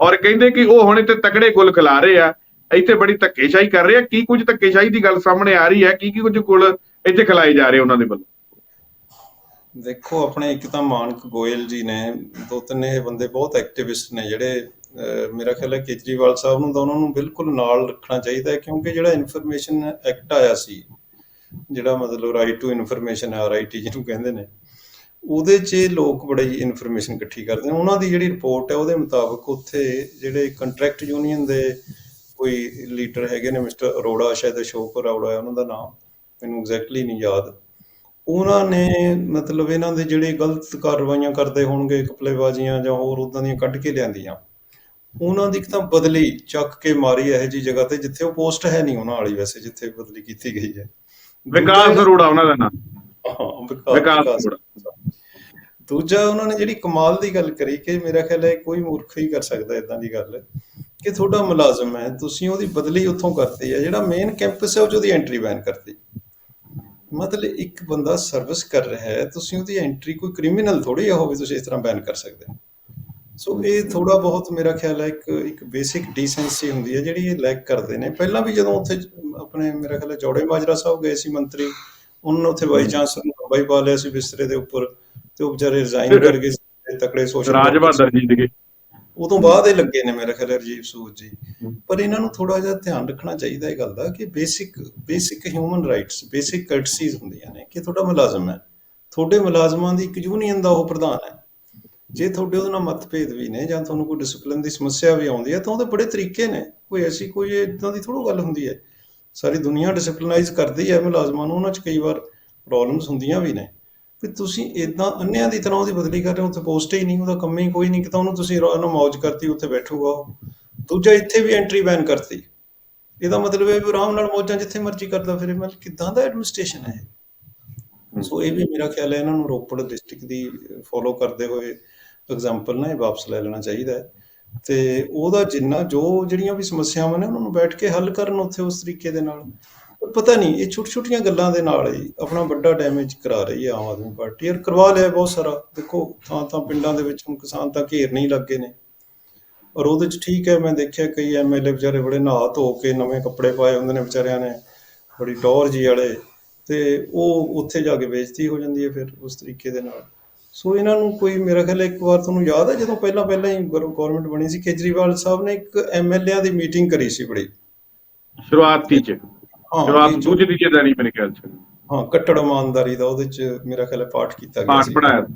ਔਰ ਕਹਿੰਦੇ ਕਿ ਉਹ ਹੁਣ ਇੱਥੇ ਤਕੜੇ ਗੁਲ ਖਿਲਾ ਰਹੇ ਆ, ਇੱਥੇ ਬੜੀ ਧੱਕੇਸ਼ਾਹੀ ਕਰ ਰਹੇ ਆ। ਕੀ ਕੁਝ ਧੱਕੇਸ਼ਾਹੀ ਦੀ ਗੱਲ ਸਾਹਮਣੇ ਆ ਰਹੀ ਹੈ? ਕੀ ਕੀ ਕੁਝ ਗੁਲ ਇੱਥੇ ਖਿਲਾਏ ਜਾ ਰਹੇ ਉਹਨਾਂ ਦੇ ਵੱਲੋਂ? ਦੇਖੋ, ਆਪਣੇ ਇੱਕ ਤਾਂ ਮਾਨਕ ਗੋਇਲ ਜੀ ਨੇ, ਦੋ ਤਿੰਨ ਇਹ ਬੰਦੇ ਬਹੁਤ ਐਕਟਿਵਿਸਟ ਨੇ ਜਿਹੜੇ ਮੇਰਾ ਖਿਆਲ ਹੈ ਕੇਜਰੀਵਾਲ ਸਾਹਿਬ ਨੂੰ ਤਾਂ ਉਹਨਾਂ ਨੂੰ ਬਿਲਕੁਲ ਨਾਲ ਰੱਖਣਾ ਚਾਹੀਦਾ ਹੈ, ਕਿਉਂਕਿ ਜਿਹੜਾ ਇਨਫੋਰਮੇਸ਼ਨ ਐਕਟ ਆਇਆ ਸੀ ਜਿਹੜਾ ਮਤਲਬ ਰਾਈਟ ਟੂ ਇਨਫੋਰਮੇਸ਼ਨ ਹੈ ਆਰਆਈਟੀ ਜਿਹਨੂੰ ਕਹਿੰਦੇ ਨੇ, ਉਹਦੇ 'ਚ ਲੋਕ ਬੜੀ ਇਨਫੋਰਮੇਸ਼ਨ ਇਕੱਠੀ ਕਰਦੇ ਨੇ। ਉਹਨਾਂ ਦੀ ਜਿਹੜੀ ਰਿਪੋਰਟ ਹੈ, ਉਹਦੇ ਮੁਤਾਬਕ ਉੱਥੇ ਜਿਹੜੇ ਕੰਟਰੈਕਟ ਯੂਨੀਅਨ ਦੇ ਕੋਈ ਲੀਡਰ ਹੈਗੇ ਨੇ ਮਿਸਟਰ ਅਰੋੜਾ, ਸ਼ਾਇਦ ਅਸ਼ੋਕ ਅਰੋੜਾ ਹੈ, ਉਹਨਾਂ ਦਾ ਨਾਮ ਮੈਨੂੰ ਐਗਜ਼ੈਕਟਲੀ ਨਹੀਂ ਯਾਦ। ਉਹਨਾਂ ਨੇ ਮਤਲਬ ਇਹਨਾਂ ਦੇ ਜਿਹੜੇ ਗਲਤ ਕਾਰਵਾਈਆਂ ਕਰਦੇ ਹੋਣਗੇ, ਕਪਲੇਬਾਜ਼ੀਆਂ ਜਾਂ ਹੋਰ ਉਦਾਂ ਦੀਆਂ ਕੱਢ ਕੇ ਲਿਆਂਦੀਆਂ। ਉਹਨਾਂ ਦੀ ਇੱਕ ਤਾਂ ਬਦਲੀ ਚੱਕ ਕੇ ਮਾਰੀ ਇਹੋ ਜੀ ਜਗ੍ਹਾ ਤੇ, ਜਿੱਥੇ ਉਹ ਪੋਸਟ ਹੈ ਨਹੀਂ ਉਹਨਾਂ ਵਾਲੀ ਵੈਸੇ, ਜਿੱਥੇ ਬਦਲੀ ਕੀਤੀ ਗਈ ਹੈ। ਵਿਕਾਸ ਅਰੋੜਾ ਉਹਨਾਂ ਦਾ ਨਾਮ। ਵਿਕਾਸ। ਦੂਜਾ ਉਹਨਾਂ ਨੇ ਜਿਹੜੀ ਕਮਾਲ ਦੀ ਗੱਲ ਕਰੀ ਕਿ ਮੇਰਾ ਖਿਆਲ ਹੈ ਕੋਈ ਮੂਰਖ ਹੀ ਕਰ ਸਕਦਾ ਇਦਾਂ ਦੀ ਗੱਲ ਕਿ ਤੁਹਾਡਾ ਮੁਲਾਜ਼ਮ ਹੈ ਤੁਸੀਂ ਉਹਦੀ ਬਦਲੀ ਉੱਥੋਂ ਕਰਤੀ ਹੈ ਜਿਹੜਾ ਮੇਨ ਕੈਂਪਸ ਹੈ ਉਹ ਉਹਦੀ ਐਂਟਰੀ ਬੈਨ ਕਰਤੀ। ਮਤਲਬ ਇੱਕ ਬੰਦਾ ਸਰਵਿਸ ਕਰ ਰਿਹਾ ਹੈ ਤੁਸੀਂ ਉਹਦੀ ਐਂਟਰੀ ਕੋਈ ਕ੍ਰਿਮੀਨਲ ਥੋੜੀ ਆ ਹੋਵੇ ਤੁਸੀਂ ਇਸ ਤਰ੍ਹਾਂ ਬੈਨ ਕਰ ਸਕਦੇ ਹੋ। ਸੋ ਇਹ ਥੋੜਾ ਬਹੁਤ ਮੇਰਾ ਖਿਆਲ ਹੈ ਇੱਕ ਇੱਕ ਬੇਸਿਕ ਡੀਸੈਂਸੀ ਹੁੰਦੀ ਹੈ ਜਿਹੜੀ ਇਹ ਲੈਕ ਕਰਦੇ ਨੇ। ਪਹਿਲਾਂ ਵੀ ਜਦੋਂ ਉੱਥੇ ਆਪਣੇ ਮੇਰਾ ਖਿਆਲ ਹੈ ਜੋੜੇ ਮਾਜਰਾ ਸਾਹਿਬ ਗਏ ਸੀ ਮੰਤਰੀ ਉਹਨਾਂ ਨੇ ਉੱਥੇ ਵਾਈ ਚਾਂਸਲਰ ਨੂੰ ਬਾਈ ਪਾ ਲਿਆ ਸੀ ਬਿਸਤਰੇ ਦੇ ਉੱਪਰ ਤੇ ਉਹ ਵਿਚਾਰੇ ਰਿਜ਼ਾਈਨ ਕਰ ਗਏ ਸੀ ਤਕੜੇ ਸੋਸ਼ਲ ਰਾਜ ਬਹਾਦਰ ਜੀ ਦੇ ਉਦੋਂ ਬਾਅਦ ਇਹ ਲੱਗੇ ਨੇ ਮੇਰਾ ਖਿਆਲ ਰਜੀਵ ਸੂਦ ਜੀ। ਪਰ ਇਹਨਾਂ ਨੂੰ ਥੋੜਾ ਜਿਹਾ ਧਿਆਨ ਰੱਖਣਾ ਚਾਹੀਦਾ ਇਹ ਗੱਲ ਦਾ ਕਿ basic basic human rights basic courtesies ਹੁੰਦੀਆਂ ਨੇ ਕਿ ਤੁਹਾਡਾ ਮੁਲਾਜ਼ਮ ਹੈ। ਤੁਹਾਡੇ ਮੁਲਾਜ਼ਮਾਂ ਦੀ ਇੱਕ ਯੂਨੀਅਨ ਦਾ ਉਹ ਪ੍ਰਧਾਨ ਹੈ। ਜੇ ਤੁਹਾਡੇ ਉਹਦੇ ਨਾਲ ਮਤਭੇਦ ਵੀ ਨੇ ਜਾਂ ਤੁਹਾਨੂੰ ਕੋਈ ਡਿਸਪਲਿਨ ਦੀ ਸਮੱਸਿਆ ਵੀ ਆਉਂਦੀ ਹੈ ਤਾਂ ਉਹਦੇ ਬੜੇ ਤਰੀਕੇ ਨੇ। ਕੋਈ ਐਸੀ ਕੋਈ ਇਦਾਂ ਦੀ ਥੋੜ੍ਹਾ ਗੱਲ ਹੁੰਦੀ ਹੈ। ਸਾਰੀ ਦੁਨੀਆ ਡਿਸਪਲਿਨਾਈਜ਼ ਕਰਦੀ ਹੈ ਮੁਲਾਜ਼ਮਾਂ ਨੂੰ ਉਹਨਾਂ 'ਚ ਕਈ ਵਾਰ ਪ੍ਰੋਬਲਮਸ ਹੁੰਦੀਆਂ ਵੀ ਨੇ। ਵੀ ਤੁਸੀਂ ਇਦਾਂ ਅੰਨਿਆਂ ਦੀ ਤਰ੍ਹਾਂ ਉਹਦੀ ਬਦਲੀ ਕਰ ਰਹੇ ਹੋ ਉੱਥੇ ਪੋਸਟ ਹੀ ਨਹੀਂ ਉਹਦਾ ਕੰਮ ਹੀ ਕੋਈ ਨਹੀਂ ਕਿ ਤਾਂ ਉਹਨੂੰ ਤੁਸੀਂ ਨਾਲ ਮੌਜ ਕਰਤੀ ਉੱਥੇ ਬੈਠੂਗਾ ਦੂਜਾ ਇੱਥੇ ਵੀ ਐਂਟਰੀ ਬੈਨ ਕਰਤੀ। ਇਹਦਾ ਮਤਲਬ ਇਹ ਵੀ ਆਰਾਮ ਨਾਲ ਮੌਜਾਂ ਜਿੱਥੇ ਮਰਜ਼ੀ ਕਰਦਾ ਫਿਰੇ ਮਤਲਬ ਕਿਦਾਂ ਦਾ ਐਡਮਿਨਿਸਟ੍ਰੇਸ਼ਨ ਹੈ? ਸੋ ਇਹ ਵੀ ਮੇਰਾ ਖਿਆਲ ਹੈ ਇਹਨਾਂ ਨੂੰ ਰੋਪੜ ਡਿਸਟ੍ਰਿਕਟ ਦੀ ਫੋਲੋ ਕਰਦੇ ਹੋਏ ਐਗਜ਼ਾਮਪਲ ਨਾ ਇਹ ਵਾਪਸ ਲੈ ਲੈਣਾ ਚਾਹੀਦਾ ਹੈ। ਤੇ ਉਹਦਾ ਜਿੰਨਾ, ਜੋ ਜਿਹੜੀਆਂ ਵੀ ਸਮੱਸਿਆਵਾਂ ਨੇ ਉਹਨਾਂ ਨੂੰ ਬੈਠ ਕੇ ਹੱਲ ਕਰਨ ਉੱਥੇ ਉਸ ਤਰੀਕੇ ਦੇ ਨਾਲ। ਪਰ ਪਤਾ ਨਹੀਂ, ਇਹ ਛੋਟੀ ਛੋਟੀਆਂ ਗੱਲਾਂ ਦੇ ਨਾਲ ਹੀ ਆਪਣਾ ਵੱਡਾ ਡੈਮੇਜ ਕਰਾ ਰਹੀ ਹੈ ਆਮ ਆਦਮੀ ਪਾਰਟੀ। ਔਰ ਕਰਵਾ ਲਿਆ ਬਹੁਤ ਸਾਰਾ। ਦੇਖੋ, ਥਾਂ ਤਾਂ ਪਿੰਡਾਂ ਦੇ ਵਿੱਚ ਹੁਣ ਕਿਸਾਨ ਤਾਂ ਘੇਰ ਨਹੀਂ ਲੱਗੇ ਨੇ। ਔਰ ਉਹਦੇ ਚ ਠੀਕ ਹੈ, ਮੈਂ ਦੇਖਿਆ ਕਈ ਐਮਐਲਏ ਵਿਚਾਰੇ ਬੜੇ ਨਹਾ ਧੋ ਕੇ ਨਵੇਂ ਕੱਪੜੇ ਪਾਏ ਹੁੰਦੇ ਨੇ ਵਿਚਾਰਿਆਂ ਨੇ। ਬੜੀ ਟੌਰ ਜੀ ਵਾਲੇ। ਤੇ ਉਹ ਉੱਥੇ ਜਾ ਕੇ ਬੇਇੱਜ਼ਤੀ ਹੋ ਜਾਂਦੀ ਹੈ ਫਿਰ ਉਸ ਤਰੀਕੇ ਦੇ ਨਾਲ। ਸੋ ਇਹਨਾਂ ਨੂੰ ਕੋਈ ਮੇਰਾ ਖਿਆਲ ਇੱਕ ਵਾਰ ਤੁਹਾਨੂੰ ਯਾਦ ਹੈ ਜਦੋਂ ਪਹਿਲਾਂ ਪਹਿਲਾਂ ਹੀ ਗਵਰਨਮੈਂਟ ਬਣੀ ਸੀ ਕੇਜਰੀਵਾਲ ਸਾਹਿਬ ਨੇ ਇੱਕ ਐਮਐਲਏ ਦੀ ਮੀਟਿੰਗ ਕਰੀ ਸੀ ਬੜੀ। ਸ਼ੁਰੂਆਤੀ ਚ। ਹਾਂ ਸ਼ੁਰੂਆਤ ਦੂਜੀ ਤੀਜੇ ਦਿਨ ਹੀ ਮੇਰੇ ਖਿਆਲ ਚ। ਹਾਂ ਕੱਟੜ ਇਮਾਨਦਾਰੀ ਦਾ ਉਹਦੇ ਚ ਮੇਰਾ ਖਿਆਲ ਹੈ ਪਾਠ ਕੀਤਾ ਗਿਆ ਪਾਠ ਸੀ। ਪੜਾਇਆ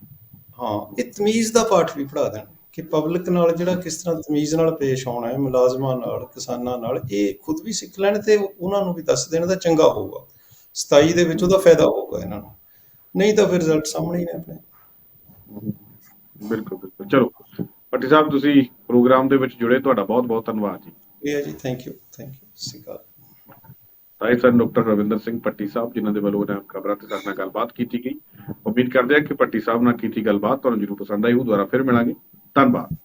ਹਾਂ ਇਹ ਤਮੀਜ਼ ਦਾ ਪਾਠ ਵੀ ਪੜ੍ਹਾ ਦੇਣ ਕਿ ਪਬਲਿਕ ਨਾਲ ਜਿਹੜਾ ਕਿਸ ਤਰ੍ਹਾਂ ਤਮੀਜ਼ ਨਾਲ ਪੇਸ਼ ਆਉਣਾ ਹੈ ਮੁਲਾਜ਼ਮਾਂ ਨਾਲ ਕਿਸਾਨਾਂ ਨਾਲ ਇਹ ਖੁਦ ਵੀ ਸਿੱਖ ਲੈਣ ਤੇ ਉਹਨਾਂ ਨੂੰ ਵੀ ਦੱਸ ਦੇਣ ਦਾ ਚੰਗਾ ਹੋਊਗਾ। 27 ਦੇ ਵਿੱਚ ਉਹਦਾ ਫਾਇਦਾ ਹੋਊਗਾ ਇਹਨਾਂ ਨੂੰ। ਨਹੀਂ ਤਾਂ ਫਿਰ ਰਿਜ਼ਲਟ ਸਾਹਮਣੇ ਹੀ ਨੇ ਆਪਣੇ। ਬਿਲਕੁਲ ਬਿਲਕੁਲ। ਚਲੋ ਪੱਟੀ ਸਾਹਿਬ ਤੁਸੀਂ ਪ੍ਰੋਗਰਾਮ ਦੇ ਵਿੱਚ ਜੁੜੇ ਤੁਹਾਡਾ ਬਹੁਤ ਬਹੁਤ ਧੰਨਵਾਦ ਜੀ। ਜੀ ਥੈਂਕ ਯੂ ਥੈਂਕ ਯੂ ਸਿਕਾ ਤਾਈ ਸਰ ਡਾਕਟਰ ਰਵਿੰਦਰ ਸਿੰਘ ਪੱਟੀ ਸਾਹਿਬ ਜਿਨ੍ਹਾਂ ਦੇ ਵੱਲੋਂ ਇਹਨਾਂ ਖਬਰਾਂ ਤੇ ਸਾਡੇ ਨਾਲ ਗੱਲਬਾਤ ਕੀਤੀ ਗਈ। ਉਮੀਦ ਕਰਦੇ ਹਾਂ ਕਿ ਪੱਟੀ ਸਾਹਿਬ ਨਾਲ ਕੀਤੀ ਗੱਲਬਾਤ ਤੁਹਾਨੂੰ ਜਰੂਰ ਪਸੰਦ ਆਈ ਉਹ ਦੁਬਾਰਾ ਫਿਰ ਮਿਲਾਂਗੇ। ਧੰਨਵਾਦ।